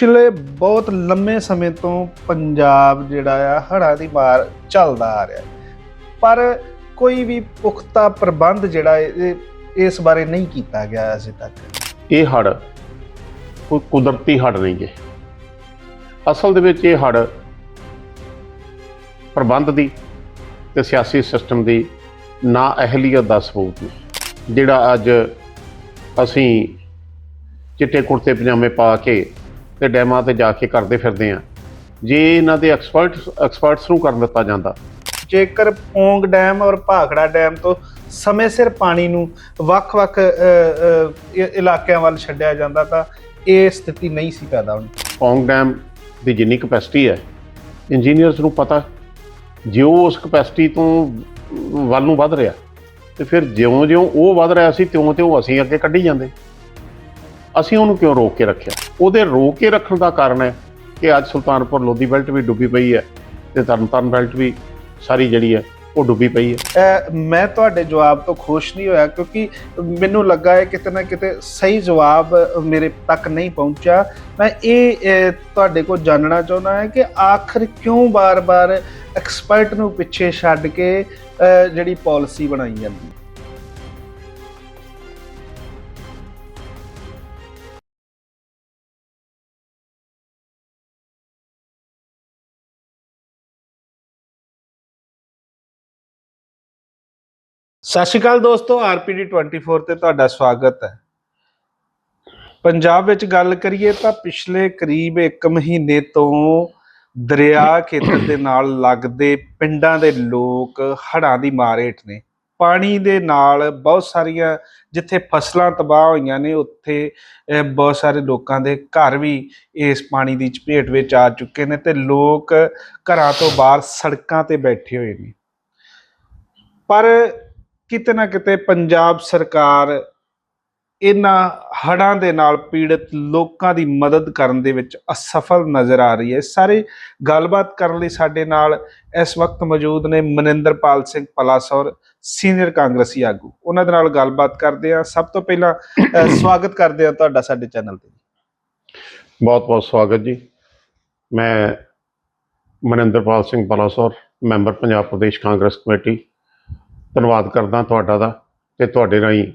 ਪਿਛਲੇ ਬਹੁਤ ਲੰਮੇ ਸਮੇਂ ਤੋਂ ਪੰਜਾਬ ਜਿਹੜਾ ਆ, ਹੜ੍ਹਾਂ ਦੀ ਮਾਰ ਚੱਲਦਾ ਆ ਰਿਹਾ। ਪਰ ਕੋਈ ਵੀ ਪੁਖਤਾ ਪ੍ਰਬੰਧ ਜਿਹੜਾ ਇਹ ਇਸ ਬਾਰੇ ਨਹੀਂ ਕੀਤਾ ਗਿਆ ਅਜੇ ਤੱਕ। ਇਹ ਹੜ੍ਹ ਕੋਈ ਕੁਦਰਤੀ ਹੜ੍ਹ ਨਹੀਂ ਗੇ ਅਸਲ ਦੇ ਵਿੱਚ ਇਹ ਹੜ੍ਹ ਪ੍ਰਬੰਧ ਦੀ ਤੇ ਸਿਆਸੀ ਸਿਸਟਮ ਦੀ ਨਾ ਅਹਿਲੀਅਤ ਦਾ ਸਬੂਤ ਨੇ। ਜਿਹੜਾ ਅੱਜ ਅਸੀਂ ਚਿੱਟੇ ਕੁੜਤੇ ਪਜਾਮੇ ਪਾ ਕੇ ਤੇ ਡੈਮਾਂ ਤੇ ਜਾ ਕੇ ਕਰਦੇ ਫਿਰਦੇ ਆ। ਜੇ ਇਹਨਾਂ ਦੇ ਐਕਸਪਰਟਸ ਐਕਸਪਰਟਸ ਨੂੰ ਕਰਨ ਦਿੱਤਾ ਜਾਂਦਾ। ਜੇਕਰ ਪੌਂਗ ਡੈਮ ਔਰ ਭਾਖੜਾ ਡੈਮ ਤੋਂ ਸਮੇਂ ਸਿਰ ਪਾਣੀ ਨੂੰ ਵੱਖ-ਵੱਖ ਇਲਾਕਿਆਂ ਵੱਲ ਛੱਡਿਆ ਜਾਂਦਾ ਤਾਂ ਇਹ ਸਥਿਤੀ ਨਹੀਂ ਸੀ ਪੈਦਾ ਹੋਣੀ। ਪੌਂਗ ਡੈਮ ਦੀ ਜਿੰਨੀ ਕਪੈਸਿਟੀ ਹੈ ਇੰਜੀਨੀਅਰਸ ਨੂੰ ਪਤਾ ਜੇ ਉਹ ਉਸ ਕਪੈਸਿਟੀ ਤੋਂ ਵੱਲ ਨੂੰ ਵੱਧ ਰਿਹਾ, ਤੇ ਫਿਰ ਜਿਉਂ-ਜਿਉਂ ਉਹ ਵੱਧ ਰਿਹਾ ਸੀ, ਤਿਉਂ-ਤਿਉਂ ਅਸੀਂ ਅੱਗੇ ਕੱਢੀ ਜਾਂਦੇ। ਅਸੀਂ ਉਹਨੂੰ ਕਿਉਂ ਰੋਕ ਕੇ ਰੱਖਿਆ? ਉਹਦੇ ਰੋਕ ਕੇ ਰੱਖਣ ਦਾ ਕਾਰਨ ਹੈ ਕਿ ਅੱਜ ਸੁਲਤਾਨਪੁਰ ਲੋਧੀ ਬੈਲਟ ਵੀ ਡੁੱਬੀ ਪਈ ਹੈ ਤੇ ਤਰਨਤਾਰਨ ਬੈਲਟ ਵੀ ਸਾਰੀ ਜਿਹੜੀ ਹੈ ਉਹ ਡੁੱਬੀ ਪਈ ਹੈ। ਮੈਂ ਤੁਹਾਡੇ ਜਵਾਬ ਤੋਂ ਖੁਸ਼ ਨਹੀਂ ਹੋਇਆ ਕਿਉਂਕਿ ਮੈਨੂੰ ਲੱਗਾ ਹੈ ਕਿਤੇ ਨਾ ਕਿਤੇ ਸਹੀ ਜਵਾਬ ਮੇਰੇ ਤੱਕ ਨਹੀਂ ਪਹੁੰਚਿਆ। ਮੈਂ ਇਹ ਤੁਹਾਡੇ ਕੋਲ ਜਾਣਨਾ ਚਾਹੁੰਦਾ ਹਾਂ ਕਿ ਆਖਰ ਕਿਉਂ ਬਾਰ-ਬਾਰ ਐਕਸਪਰਟ ਨੂੰ ਪਿੱਛੇ ਛੱਡ ਕੇ ਜਿਹੜੀ ਪਾਲਿਸੀ ਬਣਾਈ ਜਾਂਦੀ ਸਤਿ ਸ਼੍ਰੀ ਅਕਾਲ ਦੋਸਤੋ, ਆਰਪੀਡੀ 24 ਤੇ ਤੁਹਾਡਾ ਸਵਾਗਤ ਹੈ। ਪੰਜਾਬ ਵਿੱਚ ਗੱਲ ਕਰੀਏ ਤਾਂ ਪਿਛਲੇ ਕਰੀਬ 1 ਮਹੀਨੇ ਤੋਂ ਦਰਿਆ ਖੇਤਰ ਦੇ ਨਾਲ ਲੱਗਦੇ ਪਿੰਡਾਂ ਦੇ ਲੋਕ ਹੜ੍ਹਾਂ ਦੀ ਮਾਰ ਹੇਠ ਨੇ। ਪਾਣੀ ਦੇ ਨਾਲ ਬਹੁਤ ਸਾਰੀਆਂ ਜਿੱਥੇ ਫਸਲਾਂ ਤਬਾਹ ਹੋਈਆਂ ਨੇ, ਉੱਥੇ ਬਹੁਤ ਸਾਰੇ ਲੋਕਾਂ ਦੇ ਘਰ ਵੀ ਇਸ ਪਾਣੀ ਦੀ ਚਪੇਟ ਵਿੱਚ ਆ ਚੁੱਕੇ ਨੇ ਤੇ ਲੋਕ ਘਰਾਂ ਤੋਂ ਬਾਹਰ ਸੜਕਾਂ ਤੇ ਬੈਠੇ ਹੋਏ ਨੇ। ਪਰ ਕਿਤੇ ਨਾ ਕਿਤੇ ਪੰਜਾਬ ਸਰਕਾਰ ਇਹਨਾਂ ਹੜ੍ਹਾਂ ਦੇ ਨਾਲ ਪੀੜਤ ਲੋਕਾਂ ਦੀ ਮਦਦ ਕਰਨ ਦੇ ਵਿੱਚ ਅਸਫਲ ਨਜ਼ਰ ਆ ਰਹੀ ਹੈ। ਸਾਰੇ ਗੱਲਬਾਤ ਕਰਨ ਲਈ ਸਾਡੇ ਨਾਲ ਇਸ ਵਕਤ ਮੌਜੂਦ ਨੇ ਮਨਿੰਦਰਪਾਲ ਸਿੰਘ ਪਲਾਸੌਰ, ਸੀਨੀਅਰ ਕਾਂਗਰਸੀ ਆਗੂ। ਉਹਨਾਂ ਦੇ ਨਾਲ ਗੱਲਬਾਤ ਕਰਦੇ ਆ ਸਭ ਤੋਂ ਪਹਿਲਾਂ ਸਵਾਗਤ ਕਰਦੇ ਆ ਤੁਹਾਡਾ ਸਾਡੇ ਚੈਨਲ ਤੇ। ਬਹੁਤ-ਬਹੁਤ ਸਵਾਗਤ ਜੀ। ਮੈਂ ਮਨਿੰਦਰਪਾਲ ਸਿੰਘ ਪਲਾਸੌਰ, ਮੈਂਬਰ ਪੰਜਾਬ ਪ੍ਰਦੇਸ਼ ਕਾਂਗਰਸ ਕਮੇਟੀ ਧੰਨਵਾਦ ਕਰਦਾ ਤੁਹਾਡਾ ਦਾ ਤੇ ਤੁਹਾਡੇ ਰਾਹੀਂ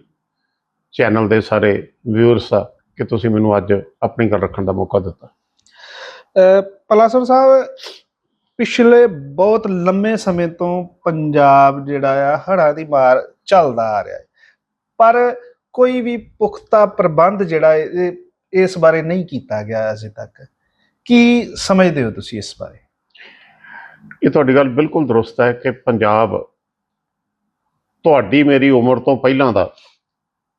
ਚੈਨਲ ਦੇ ਸਾਰੇ ਵਿਊਅਰਸ ਦਾ ਕਿ ਤੁਸੀਂ ਮੈਨੂੰ ਅੱਜ ਆਪਣੀ ਗੱਲ ਰੱਖਣ ਦਾ ਮੌਕਾ ਦਿੱਤਾ। ਪਲਾਸੌਰ ਸਾਹਿਬ ਪਿਛਲੇ ਬਹੁਤ ਲੰਮੇ ਸਮੇਂ ਤੋਂ ਪੰਜਾਬ ਜਿਹੜਾ ਆ ਹੜ੍ਹਾਂ ਦੀ ਮਾਰ ਚੱਲਦਾ ਆ ਰਿਹਾ ਹੈ। ਪਰ ਕੋਈ ਵੀ ਪੁਖਤਾ ਪ੍ਰਬੰਧ ਜਿਹੜਾ ਇਸ ਬਾਰੇ ਨਹੀਂ ਕੀਤਾ ਗਿਆ ਅਜੇ ਤੱਕ। ਕੀ ਸਮਝਦੇ ਹੋ ਤੁਸੀਂ ਇਸ ਬਾਰੇ? ਇਹ ਤੁਹਾਡੀ ਗੱਲ ਬਿਲਕੁਲ ਦਰੁਸਤ ਹੈ ਕਿ ਪੰਜਾਬ ਤੁਹਾਡੀ ਮੇਰੀ ਉਮਰ ਤੋਂ ਪਹਿਲਾਂ ਦਾ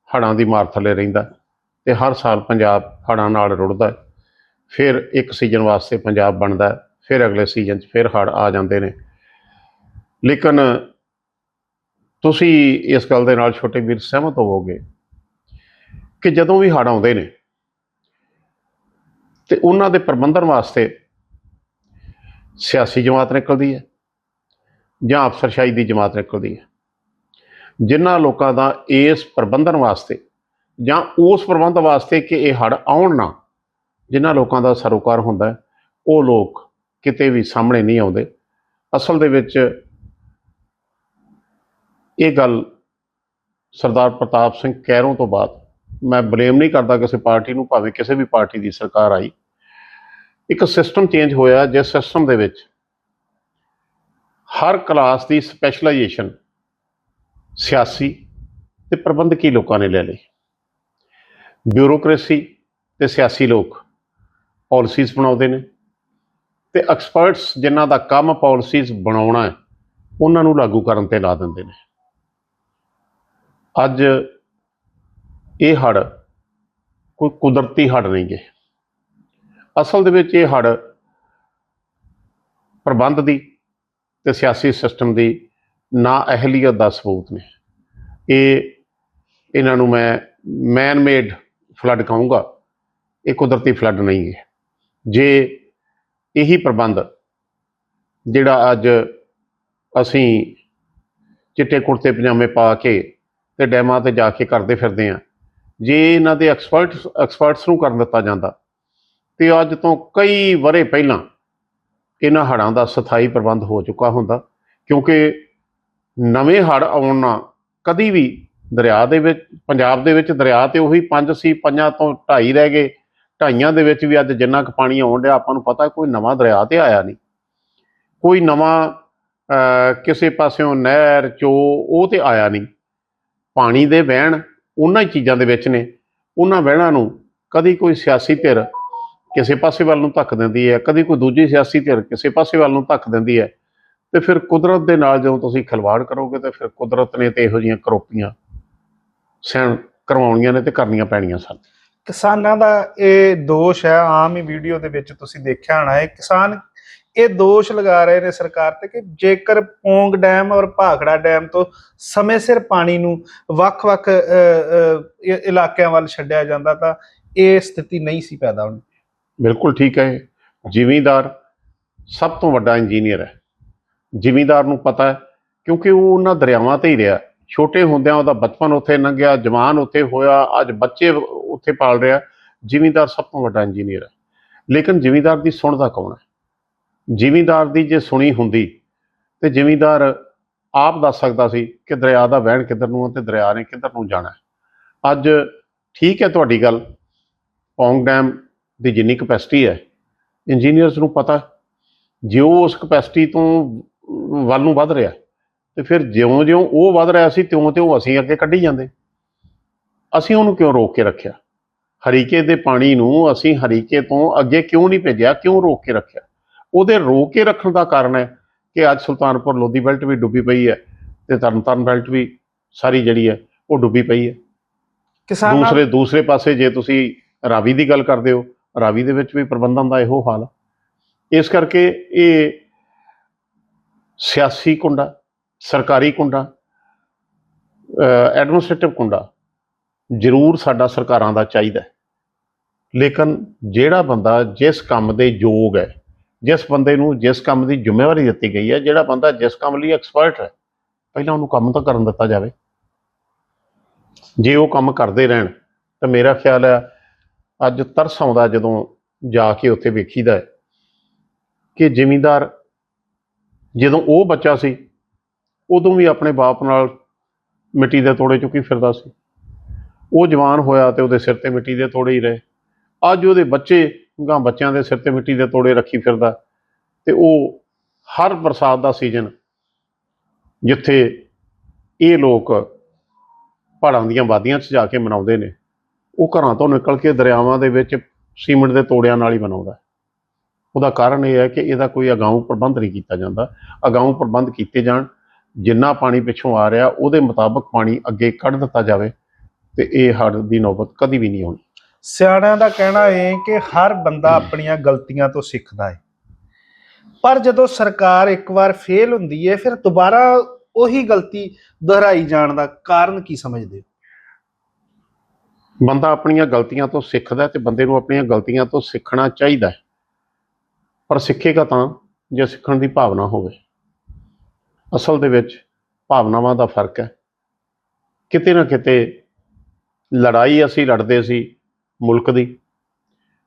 ਹੜ੍ਹਾਂ ਦੀ ਮਾਰ ਥੱਲੇ ਰਹਿੰਦਾ ਤੇ ਹਰ ਸਾਲ ਪੰਜਾਬ ਹੜ੍ਹਾਂ ਨਾਲ ਰੁੜਦਾ ਫਿਰ ਇੱਕ ਸੀਜ਼ਨ ਵਾਸਤੇ ਪੰਜਾਬ ਬਣਦਾ ਫਿਰ ਅਗਲੇ ਸੀਜ਼ਨ 'ਚ ਫਿਰ ਹੜ੍ਹ ਆ ਜਾਂਦੇ ਨੇ। ਲੇਕਿਨ ਤੁਸੀਂ ਇਸ ਗੱਲ ਦੇ ਨਾਲ ਛੋਟੇ ਵੀਰ ਸਹਿਮਤ ਹੋਵੋਗੇ ਕਿ ਜਦੋਂ ਵੀ ਹੜ੍ਹ ਆਉਂਦੇ ਨੇ ਤੇ ਉਹਨਾਂ ਦੇ ਪ੍ਰਬੰਧਨ ਵਾਸਤੇ ਸਿਆਸੀ ਜਮਾਤ ਨਿਕਲਦੀ ਹੈ ਜਾਂ ਅਫਸਰਸ਼ਾਹੀ ਦੀ ਜਮਾਤ ਨਿਕਲਦੀ ਹੈ। ਜਿਨ੍ਹਾਂ ਲੋਕਾਂ ਦਾ ਇਸ ਪ੍ਰਬੰਧਨ ਵਾਸਤੇ ਜਾਂ ਉਸ ਪ੍ਰਬੰਧ ਵਾਸਤੇ ਕਿ ਇਹ ਹੜ ਆਉਣ ਨਾ, ਜਿਨ੍ਹਾਂ ਲੋਕਾਂ ਦਾ ਸਰੋਕਾਰ ਹੁੰਦਾ ਉਹ ਲੋਕ ਕਿਤੇ ਵੀ ਸਾਹਮਣੇ ਨਹੀਂ ਆਉਂਦੇ। ਅਸਲ ਦੇ ਵਿੱਚ ਇਹ ਗੱਲ ਸਰਦਾਰ ਪ੍ਰਤਾਪ ਸਿੰਘ ਕੈਰੋਂ ਤੋਂ ਬਾਅਦ ਮੈਂ ਬਲੇਮ ਨਹੀਂ ਕਰਦਾ ਕਿਸੇ ਪਾਰਟੀ ਨੂੰ, ਭਾਵੇਂ ਕਿਸੇ ਵੀ ਪਾਰਟੀ ਦੀ ਸਰਕਾਰ ਆਈ। ਇੱਕ ਸਿਸਟਮ ਚੇਂਜ ਹੋਇਆ, ਜਿਸ ਸਿਸਟਮ ਦੇ ਵਿੱਚ ਹਰ ਕਲਾਸ ਦੀ ਸਪੈਸ਼ਲਾਈਜੇਸ਼ਨ ਸਿਆਸੀ ਤੇ ਪ੍ਰਬੰਧਕੀ ਲੋਕਾਂ ਨੇ ਲੈ ਲਈ। ਬਿਊਰੋਕ੍ਰੇਸੀ ਤੇ ਸਿਆਸੀ ਲੋਕ ਪਾਲਿਸੀਜ਼ ਬਣਾਉਂਦੇ ਨੇ ਤੇ ਐਕਸਪਰਟਸ ਜਿਨ੍ਹਾਂ ਦਾ ਕੰਮ ਪਾਲਿਸੀਜ਼ ਬਣਾਉਣਾ ਹੈ, ਉਹਨਾਂ ਨੂੰ ਲਾਗੂ ਕਰਨ ਤੇ ਲਾ ਦਿੰਦੇ ਨੇ। ਅੱਜ ਇਹ ਹੜ ਕੋਈ ਕੁਦਰਤੀ ਹੜ ਨਹੀਂ ਗਏ ਅਸਲ ਦੇ ਵਿੱਚ ਇਹ ਹੜ ਪ੍ਰਬੰਧ ਦੀ ਤੇ ਸਿਆਸੀ ਸਿਸਟਮ ਦੀ ਨਾ ਅਹਿਲੀਅਤ ਦਾ ਸਬੂਤ ਨੇ। ਇਹ ਇਹਨਾਂ ਨੂੰ ਮੈਂ ਮੈਨ ਮੇਡ ਫਲੱਡ ਕਹੂੰਗਾ। ਇਹ ਕੁਦਰਤੀ ਫਲੱਡ ਨਹੀਂ ਹੈ। ਜੇ ਇਹੀ ਪ੍ਰਬੰਧ ਜਿਹੜਾ ਅੱਜ ਅਸੀਂ ਚਿੱਟੇ ਕੁੜਤੇ ਪਜਾਮੇ ਪਾ ਕੇ ਤੇ ਡੈਮਾਂ ਤੇ ਜਾ ਕੇ ਕਰਦੇ ਫਿਰਦੇ ਆ ਜੇ ਇਹਨਾਂ ਦੇ ਐਕਸਪਰਟਸ ਐਕਸਪਰਟਸ ਨੂੰ ਕਰਨ ਦਿੱਤਾ ਜਾਂਦਾ, ਤੇ ਅੱਜ ਤੋਂ ਕਈ ਵਰੇ ਪਹਿਲਾਂ ਇਹਨਾਂ ਹੜ੍ਹਾਂ ਦਾ ਸਥਾਈ ਪ੍ਰਬੰਧ ਹੋ ਚੁੱਕਾ ਹੁੰਦਾ, ਕਿਉਂਕਿ ਨਵੇਂ ਹੜ੍ਹ ਆਉਣ ਨਾਲ ਕਦੀ ਵੀ ਦਰਿਆ ਦੇ ਵਿੱਚ, ਪੰਜਾਬ ਦੇ ਵਿੱਚ ਦਰਿਆ ਤੇ ਉਹੀ ਪੰਜ ਸੀ, ਪੰਜਾਂ ਤੋਂ ਢਾਈ ਰਹਿ ਗਏ। ਢਾਈਆਂ ਦੇ ਵਿੱਚ ਵੀ ਅੱਜ ਜਿੰਨਾ ਕੁ ਪਾਣੀ ਆਉਣ ਡਿਆ, ਆਪਾਂ ਨੂੰ ਪਤਾ ਕੋਈ ਨਵਾਂ ਦਰਿਆ ਤੇ ਆਇਆ ਨਹੀਂ। ਕੋਈ ਨਵਾਂ ਕਿਸੇ ਪਾਸਿਓਂ ਨਹਿਰ, ਚੋ, ਉਹ ਤੇ ਆਇਆ ਨਹੀਂ। ਪਾਣੀ ਦੇ ਵਹਿਣ ਉਹਨਾਂ ਹੀ ਚੀਜ਼ਾਂ ਦੇ ਵਿੱਚ ਨੇ। ਉਹਨਾਂ ਵਹਿਣਾਂ ਨੂੰ ਕਦੀ ਕੋਈ ਸਿਆਸੀ ਧਿਰ ਕਿਸੇ ਪਾਸੇ ਵੱਲ ਨੂੰ ਧੱਕ ਦਿੰਦੀ ਹੈ, ਕਦੀ ਕੋਈ ਦੂਜੀ ਸਿਆਸੀ ਧਿਰ ਕਿਸੇ ਪਾਸੇ ਵੱਲ ਨੂੰ ਧੱਕ ਦਿੰਦੀ ਹੈ। ਤੇ ਫਿਰ ਕੁਦਰਤ ਦੇ ਨਾਲ ਜਦੋਂ ਤੁਸੀਂ ਖਿਲਵਾੜ ਕਰੋਗੇ ਤੇ ਫਿਰ ਕੁਦਰਤ ਨੇ ਤੇ ਇਹੋ ਜਿਹੀਆਂ ਕਰੋਪੀਆਂ ਸਹਿਣ ਕਰਵਾਉਣੀਆਂ ਨੇ ਤੇ ਕਰਨੀਆਂ ਪੈਣੀਆਂ ਸਨ। ਕਿਸਾਨਾਂ ਦਾ ਇਹ ਦੋਸ਼ ਹੈ ਆਮ ਹੀ ਵੀਡੀਓ ਦੇ ਵਿੱਚ ਤੁਸੀਂ ਦੇਖਿਆ ਹੋਣਾ ਹੈ ਕਿਸਾਨ ਇਹ ਦੋਸ਼ ਲਗਾ ਰਹੇ ਨੇ ਸਰਕਾਰ ਤੇ ਕਿ ਜੇਕਰ ਪੌਂਗ ਡੈਮ ਔਰ ਭਾਖੜਾ ਡੈਮ ਤੋਂ ਸਮੇਂ ਸਿਰ ਪਾਣੀ ਨੂੰ ਵੱਖ-ਵੱਖ ਇਲਾਕਿਆਂ ਵੱਲ ਛੱਡਿਆ ਜਾਂਦਾ ਤਾਂ ਇਹ ਸਥਿਤੀ ਨਹੀਂ ਸੀ ਪੈਦਾ ਹੋਣੀ ਬਿਲਕੁਲ ਠੀਕ ਹੈ ਜ਼ਿਮੀਂਦਾਰ ਸਭ ਤੋਂ ਵੱਡਾ ਇੰਜੀਨੀਅਰ ਹੈ। ਜ਼ਿਮੀਂਦਾਰ ਨੂੰ ਪਤਾ ਹੈ, ਕਿਉਂਕਿ ਉਹ ਉਹਨਾਂ ਦਰਿਆਵਾਂ ਤੇ ਹੀ ਰਿਹਾ। ਛੋਟੇ ਹੁੰਦਿਆਂ ਉਹਦਾ ਬਚਪਨ ਉੱਥੇ ਲੰਘਿਆ, ਜਵਾਨ ਉੱਥੇ ਹੋਇਆ, ਅੱਜ ਬੱਚੇ ਉੱਥੇ ਪਾਲ ਰਿਹਾ। ਜ਼ਿਮੀਂਦਾਰ ਸਭ ਤੋਂ ਵੱਡਾ ਇੰਜੀਨੀਅਰ ਹੈ। ਲੇਕਿਨ ਜ਼ਿਮੀਂਦਾਰ ਦੀ ਸੁਣਦਾ ਕੌਣ ਹੈ? ਜ਼ਿਮੀਂਦਾਰ ਦੀ ਜੇ ਸੁਣੀ ਹੁੰਦੀ, ਤੇ ਜ਼ਿਮੀਂਦਾਰ ਆਪ ਦੱਸ ਸਕਦਾ ਸੀ ਕਿ ਦਰਿਆ ਦਾ ਵਹਿਣ ਕਿੱਧਰ ਨੂੰ ਹੈ ਤੇ ਦਰਿਆ ਨੇ ਕਿੱਧਰ ਨੂੰ ਜਾਣਾ ਅੱਜ ਠੀਕ ਹੈ ਤੁਹਾਡੀ ਗੱਲ, ਪੌਂਗ ਡੈਮ ਦੀ ਜਿੰਨੀ ਕਪੈਸਿਟੀ ਹੈ ਇੰਜੀਨੀਅਰਸ ਨੂੰ ਪਤਾ ਜੇ ਉਹ ਉਸ ਕਪੈਸਿਟੀ ਤੋਂ ਵੱਲ ਨੂੰ ਵੱਧ ਰਿਹਾ। ਤੇ ਫਿਰ ਜਿਉਂ-ਜਿਉਂ ਉਹ ਵੱਧ ਰਿਹਾ ਸੀ ਤਿਉਂ-ਤਿਉਂ ਅਸੀਂ ਅੱਗੇ ਕੱਢੀ ਜਾਂਦੇ। ਅਸੀਂ ਉਹਨੂੰ ਕਿਉਂ ਰੋਕ ਕੇ ਰੱਖਿਆ? ਹਰੀਕੇ ਦੇ ਪਾਣੀ ਨੂੰ ਅਸੀਂ ਹਰੀਕੇ ਤੋਂ ਅੱਗੇ ਕਿਉਂ ਨਹੀਂ ਭੇਜਿਆ? ਕਿਉਂ ਰੋਕ ਕੇ ਰੱਖਿਆ? ਉਹਦੇ ਰੋਕ ਕੇ ਰੱਖਣ ਦਾ ਕਾਰਨ ਹੈ ਕਿ ਅੱਜ ਸੁਲਤਾਨਪੁਰ ਲੋਧੀ ਬੈਲਟ ਵੀ ਡੁੱਬੀ ਪਈ ਹੈ ਤੇ ਤਰਨਤਾਰਨ ਬੈਲਟ ਵੀ ਸਾਰੀ ਜਿਹੜੀ ਹੈ ਉਹ ਡੁੱਬੀ ਪਈ ਹੈ। ਕਿਸਾਨਾਂ ਦੂਸਰੇ ਦੂਸਰੇ ਪਾਸੇ ਜੇ ਤੁਸੀਂ ਰਾਵੀ ਦੀ ਗੱਲ ਕਰਦੇ ਹੋ ਰਾਵੀ ਦੇ ਵਿੱਚ ਵੀ ਪ੍ਰਬੰਧਨ ਦਾ ਇਹੋ ਹਾਲ ਇਸ ਕਰਕੇ ਇਹ ਸਿਆਸੀ ਕੁੰਡਾ, ਸਰਕਾਰੀ ਕੁੰਡਾ ਐਡਮਿਨਿਸਟ੍ਰੇਟਿਵ ਕੁੰਡਾ ਜ਼ਰੂਰ ਸਾਡਾ ਸਰਕਾਰਾਂ ਦਾ ਚਾਹੀਦਾ ਲੇਕਿਨ ਜਿਹੜਾ ਬੰਦਾ ਜਿਸ ਕੰਮ ਦੇ ਯੋਗ ਹੈ, ਜਿਸ ਬੰਦੇ ਨੂੰ ਜਿਸ ਕੰਮ ਦੀ ਜ਼ਿੰਮੇਵਾਰੀ ਦਿੱਤੀ ਗਈ ਹੈ, ਜਿਹੜਾ ਬੰਦਾ ਜਿਸ ਕੰਮ ਲਈ ਐਕਸਪਰਟ ਹੈ, ਪਹਿਲਾਂ ਉਹਨੂੰ ਕੰਮ ਤਾਂ ਕਰਨ ਦਿੱਤਾ ਜਾਵੇ। ਜੇ ਉਹ ਕੰਮ ਕਰਦੇ ਰਹਿਣ, ਤਾਂ ਮੇਰਾ ਖਿਆਲ ਹੈ ਅੱਜ ਤਰਸ ਆਉਂਦਾ ਜਦੋਂ ਜਾ ਕੇ ਉੱਥੇ ਵੇਖੀਦਾ ਹੈ ਕਿ ਜ਼ਿਮੀਂਦਾਰ ਜਦੋਂ ਉਹ ਬੱਚਾ ਸੀ, ਉਦੋਂ ਵੀ ਆਪਣੇ ਬਾਪ ਨਾਲ ਮਿੱਟੀ ਦੇ ਤੋੜੇ ਚੁੱਕੀ ਫਿਰਦਾ ਸੀ। ਉਹ ਜਵਾਨ ਹੋਇਆ ਤੇ ਉਹਦੇ ਸਿਰ ਤੇ ਮਿੱਟੀ ਦੇ ਤੋੜੇ ਹੀ ਰਹੇ। ਅੱਜ ਉਹਦੇ ਬੱਚੇ ਗਾਂ ਬੱਚਿਆਂ ਦੇ ਸਿਰ ਤੇ ਮਿੱਟੀ ਦੇ ਤੋੜੇ ਰੱਖੀ ਫਿਰਦਾ। ਤੇ ਉਹ ਹਰ ਬਰਸਾਤ ਦਾ ਸੀਜ਼ਨ ਜਿੱਥੇ ਇਹ ਲੋਕ ਪਹਾੜਾਂ ਦੀਆਂ ਵਾਦੀਆਂ 'ਚ ਜਾ ਕੇ ਮਨਾਉਂਦੇ ਨੇ, ਉਹ ਘਰਾਂ ਤੋਂ ਨਿਕਲ ਕੇ ਦਰਿਆਵਾਂ ਦੇ ਵਿੱਚ ਸੀਮਿੰਟ ਦੇ ਤੋੜਿਆਂ ਨਾਲ ਹੀ ਮਨਾਉਂਦਾ ਉਹਦਾ ਕਾਰਨ ਇਹ ਹੈ ਕਿ ਇਹਦਾ ਕੋਈ ਅਗਾਊਂ ਪ੍ਰਬੰਧ ਨਹੀਂ ਕੀਤਾ ਜਾਂਦਾ। ਅਗਾਊਂ ਪ੍ਰਬੰਧ ਕੀਤੇ ਜਾਣ ਜਿੰਨਾ ਪਾਣੀ ਪਿੱਛੋਂ ਆ ਰਿਹਾ ਉਹਦੇ ਮੁਤਾਬਕ ਪਾਣੀ ਅੱਗੇ ਕੱਢ ਦਿੱਤਾ ਜਾਵੇ ਤੇ ਇਹ ਹੜ੍ਹ ਦੀ ਨੌਬਤ ਕਦੀ ਵੀ ਨਹੀਂ ਆਉਣੀ ਸਿਆਣਿਆਂ ਦਾ ਕਹਿਣਾ ਹੈ ਕਿ ਹਰ ਬੰਦਾ ਆਪਣੀਆਂ ਗਲਤੀਆਂ ਤੋਂ ਸਿੱਖਦਾ ਹੈ ਪਰ ਜਦੋਂ ਸਰਕਾਰ ਇੱਕ ਵਾਰ ਫੇਲ ਹੁੰਦੀ ਹੈ ਫਿਰ ਦੁਬਾਰਾ ਉਹੀ ਗਲਤੀ ਦੁਹਰਾਈ ਜਾਣ ਦਾ ਕਾਰਨ ਕੀ ਸਮਝਦੇ ਹੋ? ਬੰਦਾ ਆਪਣੀਆਂ ਗਲਤੀਆਂ ਤੋਂ ਸਿੱਖਦਾ ਤੇ ਬੰਦੇ ਨੂੰ ਆਪਣੀਆਂ ਗਲਤੀਆਂ ਤੋਂ ਸਿੱਖਣਾ ਚਾਹੀਦਾ ਹੈ। ਪਰ ਸਿੱਖੇਗਾ ਤਾਂ ਜੇ ਸਿੱਖਣ ਦੀ ਭਾਵਨਾ ਹੋਵੇ। ਅਸਲ ਦੇ ਵਿੱਚ ਭਾਵਨਾਵਾਂ ਦਾ ਫ਼ਰਕ ਹੈ। ਕਿਤੇ ਨਾ ਕਿਤੇ ਲੜਾਈ ਅਸੀਂ ਲੜਦੇ ਸੀ ਮੁਲਕ ਦੀ।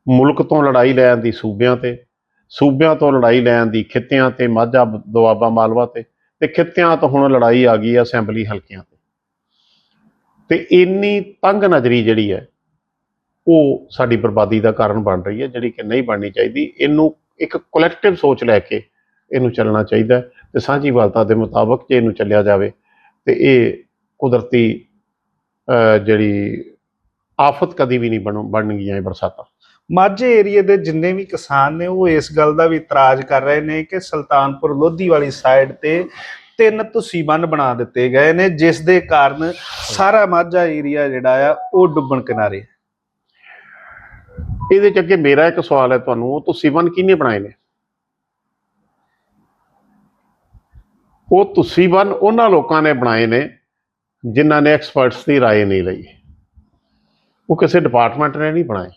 ਮੁਲਕ ਤੋਂ ਲੜਾਈ ਲੈਣ ਦੀ ਸੂਬਿਆਂ ਤੇ, ਸੂਬਿਆਂ ਤੋਂ ਲੜਾਈ ਲੈਣ ਦੀ ਖਿੱਤਿਆਂ ਤੇ, ਮਾਝਾ, ਦੁਆਬਾ, ਮਾਲਵਾ ਤੇ ਤੇ ਖਿੱਤਿਆਂ ਤੋਂ ਹੁਣ ਲੜਾਈ ਆ ਗਈ ਹੈ ਅਸੈਂਬਲੀ ਹਲਕਿਆਂ ਤੇ। ਤੇ ਇੰਨੀ ਤੰਗ ਨਜ਼ਰੀ ਜਿਹੜੀ ਹੈ, ਉਹ ਸਾਡੀ ਬਰਬਾਦੀ ਦਾ ਕਾਰਨ ਬਣ ਰਹੀ ਹੈ, ਜਿਹੜੀ ਕਿ ਨਹੀਂ ਬਣਨੀ ਚਾਹੀਦੀ। ਇਹਨੂੰ ਇੱਕ ਕਲੈਕਟਿਵ ਸੋਚ ਲੈ ਕੇ ਇਹਨੂੰ ਚੱਲਣਾ ਚਾਹੀਦਾ ਹੈ ਤੇ ਸਾਂਝੀਵਾਲਤਾ ਦੇ ਮੁਤਾਬਕ ਜੇ ਇਹਨੂੰ ਚੱਲਿਆ ਜਾਵੇ ਤੇ ਇਹ ਕੁਦਰਤੀ ਜਿਹੜੀ ਆਫਤ ਕਦੀ ਵੀ ਨਹੀਂ ਬਣ ਬਣਨਗੀਆਂ ਇਹ ਬਰਸਾਤਾਂ। ਮਾਝੇ ਏਰੀਏ ਦੇ ਜਿੰਨੇ ਵੀ ਕਿਸਾਨ ਨੇ, ਉਹ ਇਸ ਗੱਲ ਦਾ ਵੀ ਇਤਰਾਜ਼ ਕਰ ਰਹੇ ਨੇ ਕਿ ਸੁਲਤਾਨਪੁਰ ਲੋਧੀ ਵਾਲੀ ਸਾਈਡ ਤੇ ਤਿੰਨ ਤੁਸੀਂ ਬੰਨ ਬਣਾ ਦਿੱਤੇ ਗਏ ਨੇ, ਜਿਸ ਦੇ ਕਾਰਨ ਸਾਰਾ ਮਾਝਾ ਏਰੀਆ ਜਿਹੜਾ ਆ, ਉਹ ਡੁੱਬਣ ਕਿਨਾਰੇ ਇਹਦੇ ਚ ਅੱਗੇ ਮੇਰਾ ਇੱਕ ਸਵਾਲ ਹੈ ਤੁਹਾਨੂੰ ਉਹ ਤੁਸੀਂ ਬੰਨ ਕਿਹਨੇ ਬਣਾਏ ਨੇ ਉਹ ਤੁਸੀਂ ਬੰਨ ਉਹਨਾਂ ਲੋਕਾਂ ਨੇ ਬਣਾਏ ਨੇ ਜਿਨ੍ਹਾਂ ਨੇ ਐਕਸਪਰਟਸ ਦੀ رائے ਨਹੀਂ ਲਈ ਉਹ ਕਿਸੇ ਡਿਪਾਰਟਮੈਂਟ ਨੇ ਨਹੀਂ ਬਣਾਏ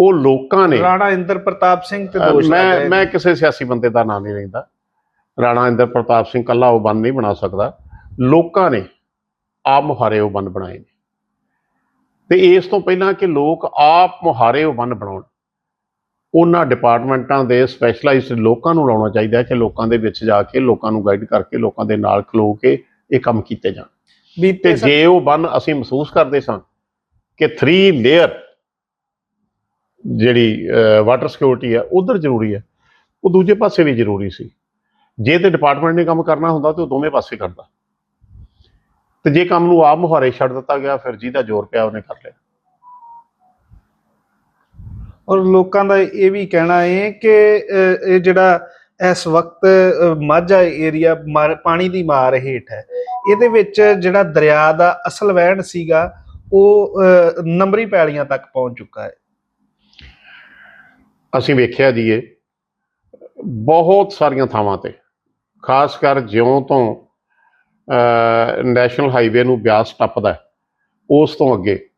ਉਹ ਲੋਕਾਂ ਨੇ ਰਾਣਾ ਇੰਦਰ ਪ੍ਰਤਾਪ ਸਿੰਘ ਤੇ ਅਹ ਦੋਸ਼ ਮੈਂ ਲੱਗ ਰਹੇ ਮੈਂ ਨੇ। ਕਿਸੇ ਸਿਆਸੀ ਬੰਦੇ ਦਾ ਨਾਂ ਨਹੀਂ ਲੈਂਦਾ ਰਾਣਾ ਇੰਦਰ ਪ੍ਰਤਾਪ ਸਿੰਘ ਕੱਲਾ ਉਹ ਬੰਨ ਨਹੀਂ ਬਣਾ ਸਕਦਾ ਲੋਕਾਂ ਨੇ ਆਪ ਮੁਹਾਰੇ ਉਹ ਬੰਨ ਬਣਾਏ ਨੇ ਤੇ ਇਸ ਤੋਂ ਪਹਿਲਾਂ ਕਿ ਲੋਕ ਆਪ ਮੁਹਾਰੇ ਉਹ ਬੰਨ ਬਣਾਉਣ। ਉਹਨਾਂ ਡਿਪਾਰਟਮੈਂਟਾਂ ਦੇ ਸਪੈਸ਼ਲਾਈਜ਼ਡ ਲੋਕਾਂ ਨੂੰ ਲਾਉਣਾ ਚਾਹੀਦਾ ਹੈ ਕਿ ਲੋਕਾਂ ਦੇ ਵਿੱਚ ਜਾ ਕੇ ਲੋਕਾਂ ਨੂੰ ਗਾਈਡ ਕਰਕੇ ਲੋਕਾਂ ਦੇ ਨਾਲ ਖਲੋ ਕੇ ਇਹ ਕੰਮ ਕੀਤੇ ਜਾਣ। ਤੇ ਬੀਤੇ ਸ- ਜੇ ਉਹ ਬੰਨ ਅਸੀਂ ਮਹਿਸੂਸ ਕਰਦੇ ਸਾਂ ਕਿ 3 ਲੇਅਰ ਜਿਹੜੀ ਵਾਟਰ ਸਿਕਿਉਰਿਟੀ ਹੈ ਉਧਰ ਜ਼ਰੂਰੀ ਹੈ ਉਹ ਦੂਜੇ ਪਾਸੇ ਵੀ ਜ਼ਰੂਰੀ ਸੀ। ਜੇ ਤੇ ਡਿਪਾਰਟਮੈਂਟ ਨੇ ਕੰਮ ਕਰਨਾ ਹੁੰਦਾ ਤੇ ਉਹ ਦੋਵੇਂ ਪਾਸੇ ਕਰਦਾ। ਤੇ ਜੇ ਕੰਮ ਨੂੰ ਆਪ ਮੁਹਾਰੇ ਛੱਡ ਦਿੱਤਾ ਗਿਆ ਫਿਰ ਜਿਹਦਾ ਜ਼ੋਰ ਪਿਆ ਉਹਨੇ ਕਰ ਲਿਆ। ਔਰ ਲੋਕਾਂ ਦਾ ਇਹ ਵੀ ਕਹਿਣਾ ਹੈ ਕਿ ਇਹ ਜਿਹੜਾ ਇਸ ਵਕਤ ਮਾਝਾ ਏਰੀਆ ਪਾਣੀ ਦੀ ਮਾਰ ਹੇਠ ਹੈ। ਇਹਦੇ ਵਿੱਚ ਜਿਹੜਾ ਦਰਿਆ ਦਾ ਅਸਲ ਵਹਿਣ ਸੀਗਾ ਉਹ ਨੰਬਰੀ ਪੈਲੀਆਂ ਤੱਕ ਪਹੁੰਚ ਚੁੱਕਾ ਹੈ। ਅਸੀਂ ਵੇਖਿਆ ਜੀ ਇਹ ਬਹੁਤ ਸਾਰੀਆਂ ਥਾਵਾਂ ਤੇ ਖਾਸ ਕਰ ਜਿਉਂ ਤੋਂ ਨੈਸ਼ਨਲ ਹਾਈਵੇ ਨੂੰ ਬਿਆਸ ਟੱਪਦਾ ਉਸ ਤੋਂ ਅੱਗੇ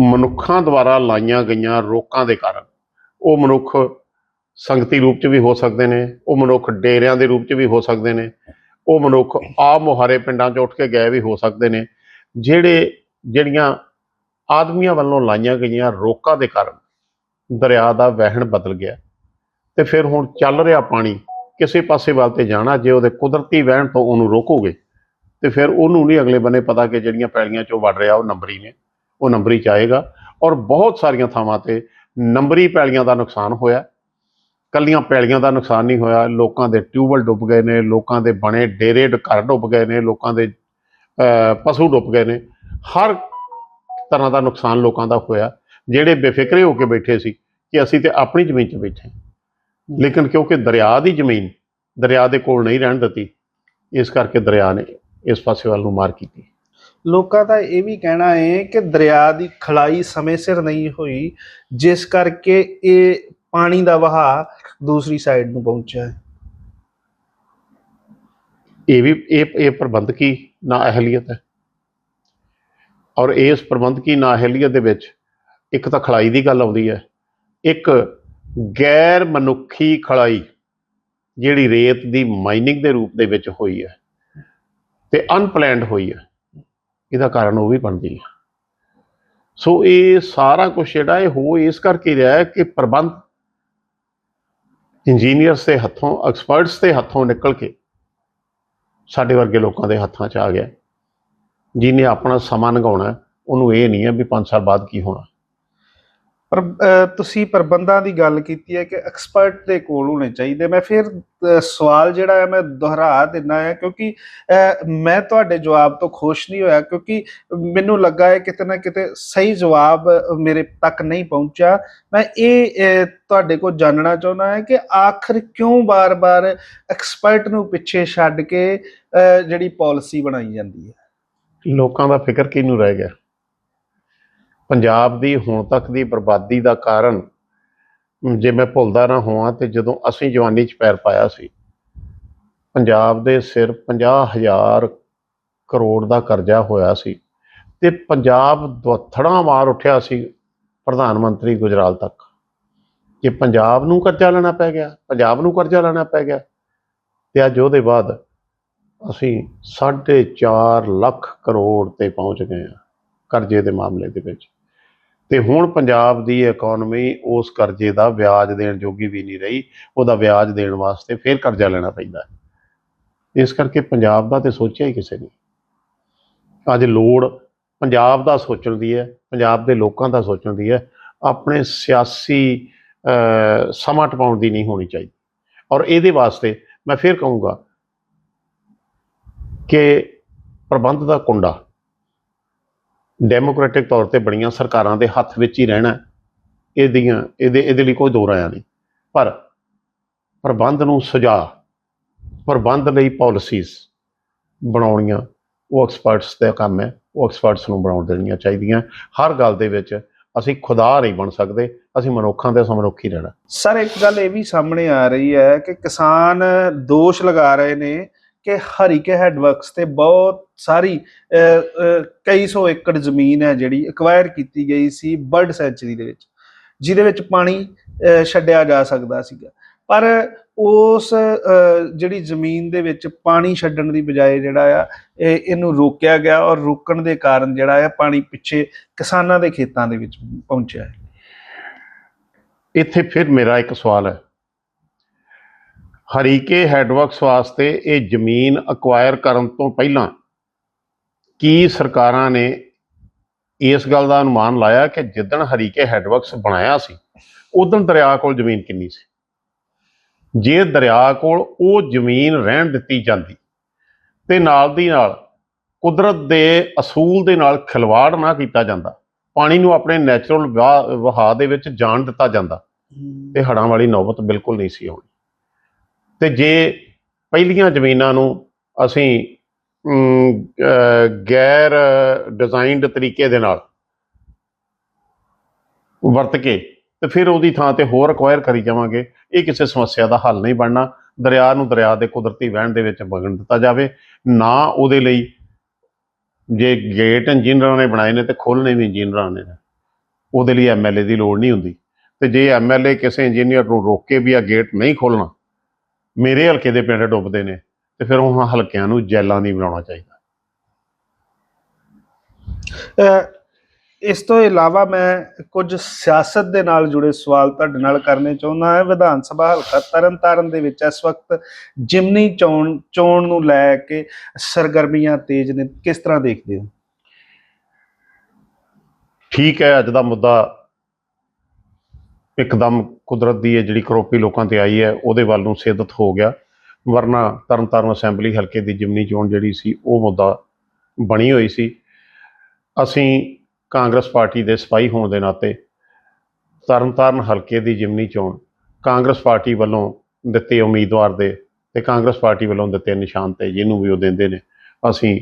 ਮਨੁੱਖਾਂ ਦੁਆਰਾ ਲਾਈਆਂ ਗਈਆਂ ਰੋਕਾਂ ਦੇ ਕਾਰਨ ਉਹ ਮਨੁੱਖ ਸੰਗਤੀ ਰੂਪ ਚ ਵੀ ਹੋ ਸਕਦੇ ਨੇ, ਉਹ ਮਨੁੱਖ ਡੇਰਿਆਂ ਦੇ ਰੂਪ ਚ ਵੀ ਹੋ ਸਕਦੇ ਨੇ, ਉਹ ਮਨੁੱਖ ਆ ਮੁਹਾਰੇ ਪਿੰਡਾਂ ਚ ਉੱਠ ਕੇ ਗਏ ਵੀ ਹੋ ਸਕਦੇ ਨੇ, ਜਿਹੜੇ, ਜਿਹੜੀਆਂ ਆਦਮੀਆਂ ਵੱਲੋਂ ਲਾਈਆਂ ਗਈਆਂ ਰੋਕਾਂ ਦੇ ਕਾਰਨ ਦਰਿਆ ਦਾ ਵਹਿਣ ਬਦਲ ਗਿਆ। ਤੇ ਫਿਰ ਹੁਣ ਚੱਲ ਰਿਹਾ ਪਾਣੀ ਕਿਸੇ ਪਾਸੇ ਵੱਲ ਤੇ ਜਾਣਾ, ਜੇ ਉਹਦੇ ਕੁਦਰਤੀ ਵਹਿਣ ਤੋਂ ਉਹਨੂੰ ਰੋਕੋਗੇ, ਤੇ ਫਿਰ ਉਹਨੂੰ ਨਹੀਂ ਅਗਲੇ ਬੰਨੇ ਪਤਾ ਕਿ ਜਿਹੜੀਆਂ ਪੈਲੀਆਂ ਚੋਂ ਵੜ ਰਿਹਾ ਉਹ ਨੰਬਰੀ ਨੇ, ਉਹ ਨੰਬਰੀ ਚ ਆਏਗਾ। ਔਰ ਬਹੁਤ ਸਾਰੀਆਂ ਥਾਵਾਂ ਤੇ ਨੰਬਰੀ ਪੈਲੀਆਂ ਦਾ ਨੁਕਸਾਨ ਹੋਇਆ। ਕੱਲੀਆਂ ਪੈਲੀਆਂ ਦਾ ਨੁਕਸਾਨ ਨਹੀਂ ਹੋਇਆ। ਲੋਕਾਂ ਦੇ ਟਿਊਬਲ ਡੁੱਬ ਗਏ ਨੇ, ਲੋਕਾਂ ਦੇ ਬਣੇ ਡੇਰੇ, ਘਰ ਡੁੱਬ ਗਏ ਨੇ, ਲੋਕਾਂ ਦੇ ਪਸ਼ੂ ਡੁੱਬ ਗਏ ਨੇ। ਹਰ ਤਰ੍ਹਾਂ ਦਾ ਨੁਕਸਾਨ ਲੋਕਾਂ ਦਾ ਹੋਇਆ। ਜਿਹੜੇ ਬੇਫਿਕਰੇ ਹੋ ਕੇ ਬੈਠੇ ਸੀ ਕਿ ਅਸੀਂ ਤੇ ਆਪਣੀ ਜ਼ਮੀਨ 'ਚ ਬੈਠੇ ਲੇਕਿਨ ਕਿਉਂਕਿ ਦਰਿਆ ਦੀ ਜ਼ਮੀਨ ਦਰਿਆ ਦੇ ਕੋਲ ਨਹੀਂ ਰਹਿਣ ਦਿੱਤੀ ਇਸ ਕਰਕੇ ਦਰਿਆ ਨੇ ਇਸ ਪਾਸੇ ਵੱਲ ਨੂੰ ਮਾਰ ਕੀਤੀ। ਲੋਕਾਂ ਦਾ ਇਹ ਵੀ ਕਹਿਣਾ ਹੈ ਕਿ ਦਰਿਆ ਦੀ ਖਲਾਈ ਸਮੇਂ ਸਿਰ ਨਹੀਂ ਹੋਈ ਜਿਸ ਕਰਕੇ ਇਹ ਪਾਣੀ ਦਾ ਵਹਾਅ ਦੂਸਰੀ ਸਾਈਡ ਨੂੰ ਪਹੁੰਚਿਆ ਹੈ। ਇਹ ਵੀ ਇਹ ਇਹ ਪ੍ਰਬੰਧਕੀ ਨਾ ਅਹਲੀਅਤ ਹੈ? ਔਰ ਇਸ ਪ੍ਰਬੰਧਕੀ ਨਾ ਅਹਲੀਅਤ ਦੇ ਵਿੱਚ ਇੱਕ ਤਾਂ ਖਲਾਈ ਦੀ ਗੱਲ ਆਉਂਦੀ ਹੈ ਇੱਕ ਗੈਰ ਮਨੁੱਖੀ ਖੜਾਈ, ਜਿਹੜੀ ਰੇਤ ਦੀ ਮਾਈਨਿੰਗ ਦੇ ਰੂਪ ਦੇ ਵਿੱਚ ਹੋਈ ਹੈ ਤੇ ਅਨਪਲੈਨਡ ਹੋਈ ਹੈ, ਇਹਦਾ ਕਾਰਨ ਉਹ ਵੀ ਬਣਦੀ ਹੈ। ਸੋ ਇਹ ਸਾਰਾ ਕੁਝ ਜਿਹੜਾ ਇਹ ਹੋ, ਇਸ ਕਰਕੇ ਰਿਹਾ ਹੈ ਕਿ ਪ੍ਰਬੰਧ ਇੰਜੀਨੀਅਰਸ ਦੇ ਹੱਥੋਂ ਐਕਸਪਰਟਸ ਦੇ ਹੱਥੋਂ ਨਿਕਲ ਕੇ ਸਾਡੇ ਵਰਗੇ ਲੋਕਾਂ ਦੇ ਹੱਥਾਂ 'ਚ ਆ ਗਿਆ। ਜਿਹਨੇ ਆਪਣਾ ਸਮਾਂ ਲੰਘਾਉਣਾ ਉਹਨੂੰ ਇਹ ਨਹੀਂ ਹੈ ਵੀ 5 ਸਾਲ ਬਾਅਦ ਕੀ ਹੋਣਾ। ਪਰ ਤੁਸੀਂ ਪ੍ਰਬੰਧਾਂ ਦੀ ਗੱਲ ਕੀਤੀ ਹੈ ਕਿ ਐਕਸਪਰਟ ਦੇ ਕੋਲ ਹੋਣੇ ਚਾਹੀਦੇ। ਮੈਂ ਫਿਰ ਸਵਾਲ ਜਿਹੜਾ ਹੈ, ਮੈਂ ਦੁਹਰਾ ਦਿੰਦਾ ਹੈ ਕਿਉਂਕਿ ਮੈਂ ਤੁਹਾਡੇ ਜਵਾਬ ਤੋਂ ਖੁਸ਼ ਨਹੀਂ ਹੋਇਆ ਕਿਉਂਕਿ ਮੈਨੂੰ ਲੱਗਾ ਹੈ ਕਿਤੇ ਨਾ ਕਿਤੇ ਸਹੀ ਜਵਾਬ ਮੇਰੇ ਤੱਕ ਨਹੀਂ ਪਹੁੰਚਿਆ। ਮੈਂ ਇਹ ਤੁਹਾਡੇ ਕੋਲ ਜਾਣਨਾ ਚਾਹੁੰਦਾ ਹੈ ਕਿ ਆਖਰ ਕਿਉਂ ਬਾਰ-ਬਾਰ ਐਕਸਪਰਟ ਨੂੰ ਪਿੱਛੇ ਛੱਡ ਕੇ ਜਿਹੜੀ ਪਾਲਿਸੀ ਬਣਾਈ ਜਾਂਦੀ ਹੈ? ਲੋਕਾਂ ਦਾ ਫਿਕਰ ਕਿਹਨੂੰ ਰਹਿ ਗਿਆ? ਪੰਜਾਬ ਦੀ ਹੁਣ ਤੱਕ ਦੀ ਬਰਬਾਦੀ ਦਾ ਕਾਰਨ ਜੇ ਮੈਂ ਭੁੱਲਦਾ ਨਾ ਹੋਵਾਂ ਤੇ ਜਦੋਂ ਅਸੀਂ ਜਵਾਨੀ 'ਚ ਪੈਰ ਪਾਇਆ ਸੀ, ਪੰਜਾਬ ਦੇ ਸਿਰ 50000 ਕਰੋੜ ਦਾ ਕਰਜ਼ਾ ਹੋਇਆ ਸੀ ਤੇ ਪੰਜਾਬ ਦੁੱਥੜਾਂ ਮਾਰ ਉੱਠਿਆ ਸੀ ਪ੍ਰਧਾਨ ਮੰਤਰੀ ਗੁਜਰਾਲ ਤੱਕ। ਕਿ ਪੰਜਾਬ ਨੂੰ ਕਰਜ਼ਾ ਲੈਣਾ ਪੈ ਗਿਆ, ਪੰਜਾਬ ਨੂੰ ਕਰਜ਼ਾ ਲੈਣਾ ਪੈ ਗਿਆ, ਤੇ ਅੱਜ ਉਹਦੇ ਬਾਅਦ ਅਸੀਂ 4.5 ਲੱਖ ਕਰੋੜ ਤੇ ਪਹੁੰਚ ਗਏ ਹਾਂ ਕਰਜ਼ੇ ਦੇ ਮਾਮਲੇ ਦੇ ਵਿੱਚ। ਤੇ ਹੁਣ ਪੰਜਾਬ ਦੀ ਇਕਨੋਮੀ ਉਸ ਕਰਜ਼ੇ ਦਾ ਵਿਆਜ ਦੇਣ ਜੋਗੀ ਵੀ ਨਹੀਂ ਰਹੀ, ਉਹਦਾ ਵਿਆਜ ਦੇਣ ਵਾਸਤੇ ਫਿਰ ਕਰਜ਼ਾ ਲੈਣਾ ਪੈਂਦਾ ਇਸ ਕਰਕੇ ਪੰਜਾਬ ਦਾ ਤੇ ਸੋਚਿਆ ਹੀ ਕਿਸੇ ਨੇ। ਅੱਜ ਲੋੜ ਪੰਜਾਬ ਦਾ ਸੋਚਣ ਦੀ ਹੈ, ਪੰਜਾਬ ਦੇ ਲੋਕਾਂ ਦਾ ਸੋਚਣ ਦੀ ਹੈ, ਆਪਣੇ ਸਿਆਸੀ ਸਮਾਂ ਟਪਾਉਣ ਦੀ ਨਹੀਂ ਹੋਣੀ ਚਾਹੀਦੀ। ਔਰ ਇਹਦੇ ਵਾਸਤੇ ਮੈਂ ਫਿਰ ਕਹੂੰਗਾ ਕਿ ਪ੍ਰਬੰਧ ਦਾ ਕੁੰਡਾ ਡੈਮੋਕ੍ਰੈਟਿਕ ਤੌਰ ਤੇ ਬਣੀਆਂ ਸਰਕਾਰਾਂ ਦੇ ਹੱਥ ਵਿੱਚ ਹੀ ਰਹਿਣਾ ਇਹਦੀਆਂ, ਇਹਦੇ ਇਹਦੇ ਲਈ ਕੋਈ ਦੋ ਰਾਇਆ ਨਹੀਂ। ਪਰ ਪ੍ਰਬੰਧ ਨੂੰ ਸੁਝਾਅ ਪ੍ਰਬੰਧ ਲਈ ਪਾਲਿਸੀਜ਼ ਬਣਾਉਣੀਆਂ, ਉਹ ਐਕਸਪਰਟਸ ਦਾ ਕੰਮ ਹੈ। ਉਹ ਐਕਸਪਰਟਸ ਨੂੰ ਬਣਾਉਣ ਦੇਣੀਆਂ ਚਾਹੀਦੀਆਂ। ਹਰ ਗੱਲ ਦੇ ਵਿੱਚ ਅਸੀਂ ਖੁਦਾ ਨਹੀਂ ਬਣ ਸਕਦੇ। ਅਸੀਂ ਮਨੁੱਖਾਂ ਦੇ ਸਮਨੁੱਖੀ ਰਹਿਣਾ। ਸਰ, ਇੱਕ ਗੱਲ ਇਹ ਵੀ ਸਾਹਮਣੇ ਆ ਰਹੀ ਹੈ ਕਿ ਕਿਸਾਨ ਦੋਸ਼ ਲਗਾ ਰਹੇ ਨੇ ਕਿ ਹਰੀਕੇ ਹੈਡਵਰਕਸ ਤੇ ਬਹੁਤ ਸਾਰੀ ਕਈ ਸੌ ਏਕੜ ਜ਼ਮੀਨ ਹੈ ਜਿਹੜੀ ਐਕਵਾਇਰ ਕੀਤੀ ਗਈ ਸੀ ਬਰਡ ਸੈਂਚਰੀ ਦੇ ਵਿੱਚ, ਜਿਹਦੇ ਵਿੱਚ ਪਾਣੀ ਛੱਡਿਆ ਜਾ ਸਕਦਾ ਸੀਗਾ। ਪਰ ਉਸ ਜਿਹੜੀ ਜ਼ਮੀਨ ਦੇ ਵਿੱਚ ਪਾਣੀ ਛੱਡਣ ਦੀ ਬਜਾਏ ਜਿਹੜਾ ਆ, ਇਹ, ਇਹਨੂੰ ਰੋਕਿਆ ਗਿਆ ਔਰ ਰੋਕਣ ਦੇ ਕਾਰਨ ਜਿਹੜਾ ਆ ਪਾਣੀ ਪਿੱਛੇ ਕਿਸਾਨਾਂ ਦੇ ਖੇਤਾਂ ਦੇ ਵਿੱਚ ਪਹੁੰਚਿਆ ਹੈ। ਇੱਥੇ ਫਿਰ ਮੇਰਾ ਇੱਕ ਸਵਾਲ ਹੈ। ਹਰੀਕੇ ਹੈਡਵਰਕਸ ਵਾਸਤੇ ਇਹ ਜ਼ਮੀਨ ਅਕਵਾਇਰ ਕਰਨ ਤੋਂ ਪਹਿਲਾਂ ਕੀ ਸਰਕਾਰਾਂ ਨੇ ਇਸ ਗੱਲ ਦਾ ਅਨੁਮਾਨ ਲਾਇਆ ਕਿ ਜਿੱਦਣ ਹਰੀਕੇ ਹੈਡਵਰਕਸ ਬਣਾਇਆ ਸੀ, ਉਦੋਂ ਦਰਿਆ ਕੋਲ ਜ਼ਮੀਨ ਕਿੰਨੀ ਸੀ? ਜੇ ਦਰਿਆ ਕੋਲ ਉਹ ਜ਼ਮੀਨ ਰਹਿਣ ਦਿੱਤੀ ਜਾਂਦੀ ਤੇ ਨਾਲ ਦੀ ਨਾਲ ਕੁਦਰਤ ਦੇ ਅਸੂਲ ਦੇ ਨਾਲ ਖਿਲਵਾੜ ਨਾ ਕੀਤਾ ਜਾਂਦਾ, ਪਾਣੀ ਨੂੰ ਆਪਣੇ ਨੈਚੁਰਲ ਵਹਾਅ ਦੇ ਵਿੱਚ ਜਾਣ ਦਿੱਤਾ ਜਾਂਦਾ, ਤੇ ਹੜ੍ਹਾਂ ਵਾਲੀ ਨੌਬਤ ਬਿਲਕੁਲ ਨਹੀਂ ਸੀ ਆਉਣੀ ਤੇ ਜੇ ਪਹਿਲੀਆਂ ਜ਼ਮੀਨਾਂ ਨੂੰ ਅਸੀਂ ਗੈਰ ਡਿਜ਼ਾਈਨਡ ਤਰੀਕੇ ਦੇ ਨਾਲ ਵਰਤ ਕੇ ਤੇ ਫਿਰ ਉਹਦੀ ਥਾਂ ਤੇ ਹੋਰ ਅਕਵਾਇਰ ਕਰੀ ਜਾਵਾਂਗੇ, ਇਹ ਕਿਸੇ ਸਮੱਸਿਆ ਦਾ ਹੱਲ ਨਹੀਂ ਬਣਨਾ ਦਰਿਆ ਨੂੰ ਦਰਿਆ ਦੇ ਕੁਦਰਤੀ ਵਹਿਣ ਦੇ ਵਿੱਚ ਵਗਣ ਦਿੱਤਾ ਜਾਵੇ, ਨਾ ਉਹਦੇ ਲਈ ਜੇ ਗੇਟ ਇੰਜੀਨੀਅਰਾਂ ਨੇ ਬਣਾਏ ਨੇ ਤੇ ਖੋਲ੍ਹਣੇ ਵੀ ਇੰਜੀਨੀਅਰਾਂ ਨੇ ਨੇ। ਉਹਦੇ ਲਈ ਐਮਐਲਏ ਦੀ ਲੋੜ ਨਹੀਂ ਹੁੰਦੀ ਤੇ ਜੇ ਐਮਐਲਏ ਕਿਸੇ ਇੰਜੀਨੀਅਰ ਨੂੰ ਰੋਕ ਕੇ ਵੀ ਆ ਗੇਟ ਨਹੀਂ ਖੋਲਣਾ ਮੇਰੇ ਹਲਕੇ ਦੇ ਪਿੰਡ ਡੁੱਬਦੇ ਨੇ ਤੇ ਫਿਰ ਉਹਨਾਂ ਹਲਕਿਆਂ ਨੂੰ ਜੈਲਾਂ ਨਹੀਂ ਬਣਾਉਣਾ ਚਾਹੀਦਾ। ਇਸ ਤੋਂ ਇਲਾਵਾ ਮੈਂ ਕੁਝ ਸਿਆਸਤ ਦੇ ਨਾਲ ਜੁੜੇ ਸਵਾਲ ਤੁਹਾਡੇ ਨਾਲ ਕਰਨੇ ਚਾਹੁੰਦਾ ਹਾਂ। ਵਿਧਾਨ ਸਭਾ ਹਲਕਾ ਤਰਨਤਾਰਨ ਦੇ ਵਿੱਚ ਇਸ ਵਕਤ ਜਿਮਨੀ ਚੋਣ ਚੋਣ ਨੂੰ ਲੈ ਕੇ ਸਰਗਰਮੀਆਂ ਤੇਜ਼ ਨੇ। ਕਿਸ ਤਰ੍ਹਾਂ ਦੇਖਦੇ ਹੋ? ਠੀਕ ਹੈ ਅੱਜ ਦਾ ਮੁੱਦਾ ਇੱਕਦਮ ਕੁਦਰਤ ਦੀ ਇਹ ਜਿਹੜੀ ਕਰੋਪੀ ਲੋਕਾਂ ਤੇ ਆਈ ਹੈ, ਉਹਦੇ ਵੱਲ ਨੂੰ ਸਿੱਧਤ ਹੋ ਗਿਆ। ਵਰਨਾ ਤਰਨਤਾਰਨ ਅਸੈਂਬਲੀ ਹਲਕੇ ਦੀ ਜਿਮਨੀ ਚੋਣ ਜਿਹੜੀ ਸੀ, ਉਹ ਮੁੱਦਾ ਬਣੀ ਹੋਈ ਸੀ। ਅਸੀਂ ਕਾਂਗਰਸ ਪਾਰਟੀ ਦੇ ਸਿਪਾਹੀ ਹੋਣ ਦੇ ਨਾਤੇ ਤਰਨਤਾਰਨ ਹਲਕੇ ਦੀ ਜਿਮਨੀ ਚੋਣ ਕਾਂਗਰਸ ਪਾਰਟੀ ਵੱਲੋਂ ਦਿੱਤੇ ਉਮੀਦਵਾਰ ਦੇ ਤੇ ਕਾਂਗਰਸ ਪਾਰਟੀ ਵੱਲੋਂ ਦਿੱਤੇ ਨਿਸ਼ਾਨ ਤੇ ਜਿਹਨੂੰ ਵੀ ਉਹ ਦਿੰਦੇ ਨੇ, ਅਸੀਂ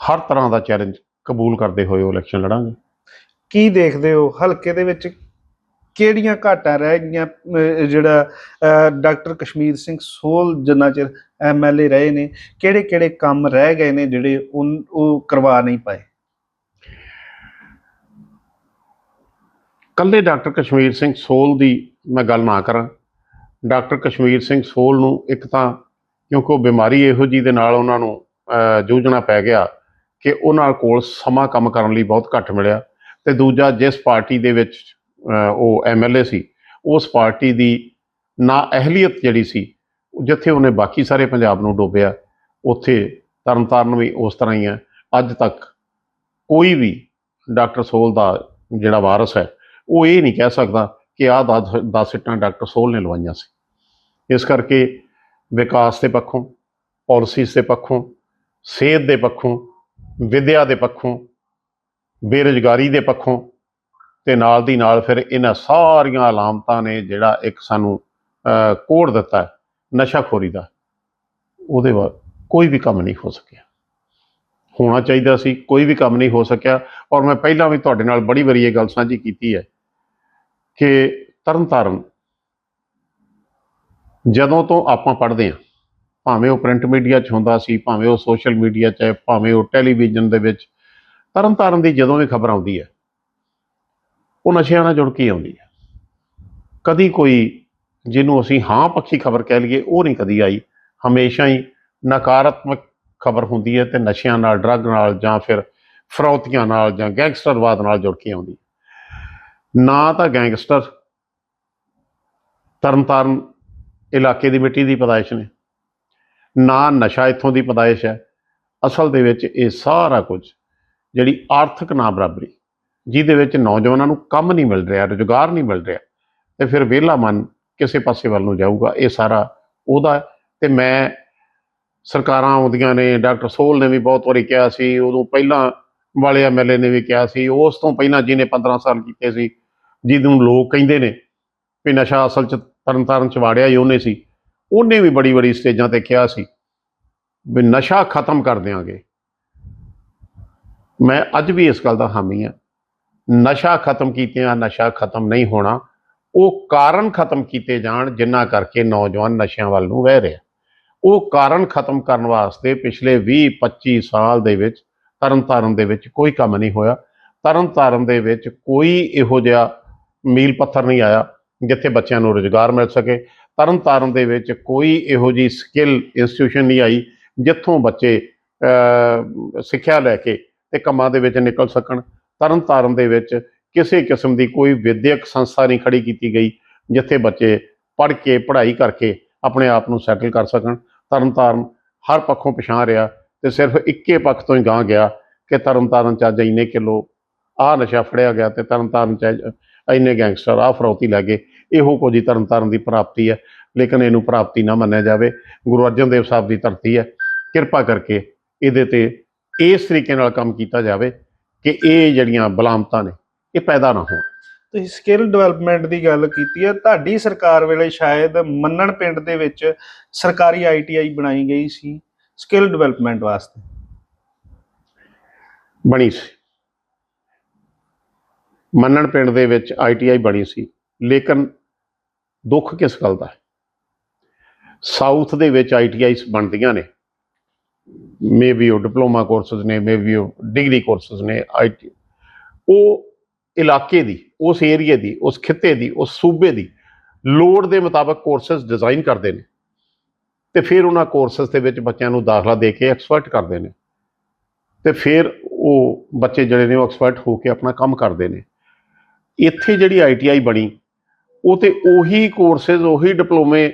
ਹਰ ਤਰ੍ਹਾਂ ਦਾ ਚੈਲੰਜ ਕਬੂਲ ਕਰਦੇ ਹੋਏ ਉਹ ਇਲੈਕਸ਼ਨ ਲੜਾਂਗੇ। ਕੀ ਦੇਖਦੇ ਹੋ? ਹਲਕੇ ਦੇ ਵਿੱਚ ਕਿਹੜੀਆਂ ਘਾਟਾਂ ਰਹਿ ਗਈਆਂ ਜਿਹੜਾ ਡਾਕਟਰ ਕਸ਼ਮੀਰ ਸਿੰਘ ਸੋਲ ਜਿੰਨਾ ਚਿਰ ਐਮਐਲਏ ਰਹੇ ਨੇ ਕਿਹੜੇ ਕਿਹੜੇ ਕੰਮ ਰਹਿ ਗਏ ਨੇ ਜਿਹੜੇ ਉਨ- ਉਹ ਕਰਵਾ ਨਹੀਂ ਪਾਏ? ਕੱਲੇ ਡਾਕਟਰ ਕਸ਼ਮੀਰ ਸਿੰਘ ਸੋਲ ਦੀ ਮੈਂ ਗੱਲ ਨਾ ਕਰਾਂ। ਡਾਕਟਰ ਕਸ਼ਮੀਰ ਸਿੰਘ ਸੋਲ ਨੂੰ ਇੱਕ ਤਾਂ ਕਿਉਂਕਿ ਉਹ ਬਿਮਾਰੀ ਇਹੋ ਜੀ ਦੇ ਨਾਲ ਉਹਨਾਂ ਨੂੰ ਜੂਝਣਾ ਪੈ ਗਿਆ ਕਿ ਉਹਨਾਂ ਕੋਲ ਸਮਾਂ ਕੰਮ ਕਰਨ ਲਈ ਬਹੁਤ ਘੱਟ ਮਿਲਿਆ ਤੇ ਦੂਜਾ ਜਿਸ ਪਾਰਟੀ ਦੇ ਵਿੱਚ ਉਹ ਐਮਐਲਏ ਸੀ, ਉਸ ਪਾਰਟੀ ਦੀ ਨਾ ਅਹਿਲੀਅਤ ਜਿਹੜੀ ਸੀ, ਜਿੱਥੇ ਉਹਨੇ ਬਾਕੀ ਸਾਰੇ ਪੰਜਾਬ ਨੂੰ ਡੋਬਿਆ, ਉੱਥੇ ਤਰਨਤਾਰਨ ਵੀ ਉਸ ਤਰ੍ਹਾਂ ਹੀ ਹੈ। ਅੱਜ ਤੱਕ ਕੋਈ ਵੀ ਡਾਕਟਰ ਸੋਲ ਦਾ ਜਿਹੜਾ ਵਾਰਸ ਹੈ, ਉਹ ਇਹ ਨਹੀਂ ਕਹਿ ਸਕਦਾ ਕਿ ਆਹ 10 10 ਸੀਟਾਂ ਡਾਕਟਰ ਸੋਲ ਨੇ ਲਵਾਈਆਂ ਸੀ। ਇਸ ਕਰਕੇ ਵਿਕਾਸ ਦੇ ਪੱਖੋਂ, ਪਾਲਿਸੀਜ਼ ਦੇ ਪੱਖੋਂ, ਸਿਹਤ ਦੇ ਪੱਖੋਂ, ਵਿਦਿਆ ਦੇ ਪੱਖੋਂ, ਬੇਰੁਜ਼ਗਾਰੀ ਦੇ ਪੱਖੋਂ ਤੇ ਨਾਲ ਦੀ ਨਾਲ ਫਿਰ ਇਹਨਾਂ ਸਾਰੀਆਂ ਅਲਾਮਤਾਂ ਨੇ ਜਿਹੜਾ ਇੱਕ ਸਾਨੂੰ ਕੋਡ ਦਿੱਤਾ ਨਸ਼ਾਖੋਰੀ ਦਾ। ਉਹਦੇ ਬਾਅਦ ਕੋਈ ਵੀ ਕੰਮ ਨਹੀਂ ਹੋ ਸਕਿਆ। ਹੋਣਾ ਚਾਹੀਦਾ ਸੀ, ਕੋਈ ਵੀ ਕੰਮ ਨਹੀਂ ਹੋ ਸਕਿਆ। ਔਰ ਮੈਂ ਪਹਿਲਾਂ ਵੀ ਤੁਹਾਡੇ ਨਾਲ ਬੜੀ ਵਾਰੀ ਇਹ ਗੱਲ ਸਾਂਝੀ ਕੀਤੀ ਹੈ ਕਿ ਤਰਨਤਾਰਨ ਜਦੋਂ ਤੋਂ ਆਪਾਂ ਪੜ੍ਹਦੇ ਹਾਂ, ਭਾਵੇਂ ਉਹ ਪ੍ਰਿੰਟ ਮੀਡੀਆ 'ਚ ਹੁੰਦਾ ਸੀ, ਭਾਵੇਂ ਉਹ ਸੋਸ਼ਲ ਮੀਡੀਆ 'ਚ ਭਾਵੇਂ ਉਹ ਟੈਲੀਵਿਜ਼ਨ ਦੇ ਵਿੱਚ, ਤਰਨਤਾਰਨ ਦੀ ਜਦੋਂ ਵੀ ਖਬਰ ਆਉਂਦੀ ਹੈ ਉਹ ਨਸ਼ਿਆਂ ਨਾਲ ਜੁੜ ਕੇ ਆਉਂਦੀ ਹੈ ਕਦੀ ਕੋਈ ਜਿਹਨੂੰ ਅਸੀਂ ਹਾਂ ਪੱਖੀ ਖਬਰ ਕਹਿ ਲਈਏ, ਉਹ ਨਹੀਂ ਕਦੀ ਆਈ। ਹਮੇਸ਼ਾ ਹੀ ਨਕਾਰਾਤਮਕ ਖਬਰ ਹੁੰਦੀ ਹੈ ਤੇ ਨਸ਼ਿਆਂ ਨਾਲ, ਡਰੱਗ ਨਾਲ ਜਾਂ ਫਿਰ ਫਰੌਤੀਆਂ ਨਾਲ ਜਾਂ ਗੈਂਗਸਟਰਵਾਦ ਨਾਲ ਜੁੜ ਕੇ ਆਉਂਦੀ ਨਾ ਤਾਂ ਗੈਂਗਸਟਰ ਤਰਨਤਾਰਨ ਇਲਾਕੇ ਦੀ ਮਿੱਟੀ ਦੀ ਪਦਾਇਸ਼ ਨੇ। ਨਾ ਨਸ਼ਾ ਇੱਥੋਂ ਦੀ ਪਦਾਇਸ਼ ਹੈ। ਅਸਲ ਦੇ ਵਿੱਚ ਇਹ ਸਾਰਾ ਕੁਝ ਜਿਹੜੀ ਆਰਥਿਕ ਨਾ ਬਰਾਬਰੀ ਜਿਹਦੇ ਵਿੱਚ ਨੌਜਵਾਨਾਂ ਨੂੰ ਕੰਮ ਨਹੀਂ ਮਿਲ ਰਿਹਾ, ਰੁਜ਼ਗਾਰ ਨਹੀਂ ਮਿਲ ਰਿਹਾ, ਤੇ ਫਿਰ ਵਿਹਲਾ ਮਨ ਕਿਸੇ ਪਾਸੇ ਵੱਲ ਨੂੰ ਜਾਊਗਾ, ਇਹ ਸਾਰਾ ਉਹਦਾ ਹੈ। ਤੇ ਮੈਂ ਸਰਕਾਰਾਂ ਆਉਂਦੀਆਂ ਨੇ, ਡਾਕਟਰ ਸੋਲ ਨੇ ਵੀ ਬਹੁਤ ਵਾਰੀ ਕਿਹਾ ਸੀ, ਉਦੋਂ ਪਹਿਲਾਂ ਵਾਲੇ ਐਮਐਲਏ ਨੇ ਵੀ ਕਿਹਾ ਸੀ, ਉਸ ਤੋਂ ਪਹਿਲਾਂ ਜਿਹਨੇ 15 ਸਾਲ ਕੀਤੇ ਸੀ, ਜਿਹਨੂੰ ਲੋਕ ਕਹਿੰਦੇ ਨੇ ਵੀ ਨਸ਼ਾ ਅਸਲ ਚ ਤਰਨਤਾਰਨ ਚ ਵਾੜਿਆ ਹੀ ਉਹਨੇ ਸੀ, ਉਹਨੇ ਵੀ ਬੜੀ ਬੜੀ ਸਟੇਜਾਂ ਤੇ ਕਿਹਾ ਸੀ ਵੀ ਨਸ਼ਾ ਖਤਮ ਕਰ ਦਿਆਂਗੇ ਮੈਂ ਅੱਜ ਵੀ ਇਸ ਗੱਲ ਦਾ ਹਾਮੀ ਹਾਂ ਨਸ਼ਾ ਖਤਮ ਕੀਤਿਆਂ, ਨਸ਼ਾ ਖਤਮ ਨਹੀਂ ਹੋਣਾ, ਉਹ ਕਾਰਨ ਖਤਮ ਕੀਤੇ ਜਾਣ ਜਿੰਨਾ ਕਰਕੇ ਨੌਜਵਾਨ ਨਸ਼ਿਆਂ ਵੱਲ ਨੂੰ ਵਹਿ ਰਿਹਾ। ਉਹ ਕਾਰਨ ਖਤਮ ਕਰਨ ਵਾਸਤੇ ਪਿਛਲੇ 20 25 ਸਾਲ ਦੇ ਵਿੱਚ ਤਰਨਤਾਰਨ ਦੇ ਵਿੱਚ ਕੋਈ ਕੰਮ ਨਹੀਂ ਹੋਇਆ। ਤਰਨਤਾਰਨ ਦੇ ਵਿੱਚ ਕੋਈ ਇਹੋ ਜਿਹਾ ਮੀਲ ਪੱਥਰ ਨਹੀਂ ਆਇਆ ਜਿੱਥੇ ਬੱਚਿਆਂ ਨੂੰ ਰੁਜ਼ਗਾਰ ਮਿਲ ਸਕੇ। ਤਰਨਤਾਰਨ ਦੇ ਵਿੱਚ ਕੋਈ ਇਹੋ ਜੀ ਸਕਿੱਲ ਇੰਸਟੀਟਿਊਸ਼ਨ ਨਹੀਂ ਆਈ ਜਿੱਥੋਂ ਬੱਚੇ ਸਿੱਖਿਆ ਲੈ ਕੇ ਤੇ ਕੰਮਾਂ ਦੇ ਵਿੱਚ ਨਿਕਲ ਸਕਣ। ਤਰਨਤਾਰਨ ਦੇ ਵਿੱਚ ਕਿਸੇ ਕਿਸਮ ਦੀ ਕੋਈ ਵਿਦਿਅਕ ਸੰਸਥਾ ਨਹੀਂ ਖੜੀ ਕੀਤੀ ਗਈ, ਜਿੱਥੇ ਬੱਚੇ ਪੜ੍ਹ ਕੇ, ਪੜ੍ਹਾਈ ਕਰਕੇ ਆਪਣੇ ਆਪ ਨੂੰ ਸੈਟਲ ਕਰ ਸਕਣ। ਤਰਨਤਾਰਨ ਹਰ ਪੱਖੋਂ ਪਛਾਣ ਰਿਹਾ ਤੇ ਸਿਰਫ ਇੱਕੇ ਪੱਖ ਤੋਂ ਹੀ ਗਾਂ ਗਿਆ ਕਿ ਤਰਨਤਾਰਨ ਚ ਅੱਜ ਇੰਨੇ ਕਿਲੋ ਆਹ ਨਸ਼ਾ ਫੜਿਆ ਗਿਆ ਤੇ ਤਰਨਤਾਰਨ ਚ ਅੱਜ ਇੰਨੇ ਗੈਂਗਸਟਰ ਆਹ ਫਰੌਤੀ ਲੈ ਗਏ। ਇਹੋ ਕੁਝ ਹੀ ਤਰਨਤਾਰਨ ਦੀ ਪ੍ਰਾਪਤੀ ਹੈ, ਲੇਕਿਨ ਇਹਨੂੰ ਪ੍ਰਾਪਤੀ ਨਾ ਮੰਨਿਆ ਜਾਵੇ। ਗੁਰੂ ਅਰਜਨ ਦੇਵ ਸਾਹਿਬ ਦੀ ਧਰਤੀ ਹੈ। ਕਿਰਪਾ ਕਰਕੇ ਇਹਦੇ ਤੇ ਇਸ ਤਰੀਕੇ ਨਾਲ ਕੰਮ ਕੀਤਾ ਜਾਵੇ। ਕਿ ਇਹ ਜਿਹੜੀਆਂ ਬਲਾਮਤਾਂ ਨੇ ਇਹ ਪੈਦਾ ਨਾ ਹੋਣ। ਤੁਸੀਂ ਸਕਿੱਲ ਡਿਵੈਲਪਮੈਂਟ ਦੀ ਗੱਲ ਕੀਤੀ ਹੈ ਤੁਹਾਡੀ ਸਰਕਾਰ ਵੇਲੇ ਸ਼ਾਇਦ ਮੰਨਣ ਪਿੰਡ ਦੇ ਵਿੱਚ ਸਰਕਾਰੀ ਆਈਟੀਆਈ ਬਣਾਈ ਗਈ ਸੀ ਸਕਿੱਲ ਡਿਵੈਲਪਮੈਂਟ ਵਾਸਤੇ। ਬਣੀ ਸੀ। ਮੰਨਣ ਪਿੰਡ ਦੇ ਵਿੱਚ ਆਈਟੀਆਈ ਬਣੀ ਸੀ ਲੇਕਿਨ ਦੁੱਖ ਕਿਸ ਗੱਲ ਦਾ ਹੈ? ਸਾਊਥ ਦੇ ਵਿੱਚ ਆਈਟੀਆਈਸ ਬਣਦੀਆਂ ਨੇ। ਮੇਬੀ ਉਹ ਡਿਪਲੋਮਾ ਕੋਰਸਸ ਨੇ ਮੇਬੀ ਉਹ ਡਿਗਰੀ ਕੋਰਸਸ ਨੇ ਆਈਟੀ ਉਹ ਇਲਾਕੇ ਦੀ, ਉਸ ਏਰੀਏ ਦੀ, ਉਸ ਖਿੱਤੇ ਦੀ, ਉਸ ਸੂਬੇ ਦੀ ਲੋੜ ਦੇ ਮੁਤਾਬਕ ਕੋਰਸਸ ਡਿਜ਼ਾਈਨ ਕਰਦੇ ਨੇ। ਤੇ ਫਿਰ ਉਹਨਾਂ ਕੋਰਸਸ ਦੇ ਵਿੱਚ ਬੱਚਿਆਂ ਨੂੰ ਦਾਖਲਾ ਦੇ ਕੇ ਐਕਸਪਰਟ ਕਰਦੇ ਨੇ। ਤੇ ਫਿਰ ਉਹ ਬੱਚੇ ਜਿਹੜੇ ਨੇ ਉਹ ਐਕਸਪਰਟ ਹੋ ਕੇ ਆਪਣਾ ਕੰਮ ਕਰਦੇ ਨੇ। ਇੱਥੇ ਜਿਹੜੀ ਆਈਟੀਆਈ ਬਣੀ, ਉਹ ਤੇ ਉਹੀ ਕੋਰਸਸ ਉਹੀ ਡਿਪਲੋਮੇ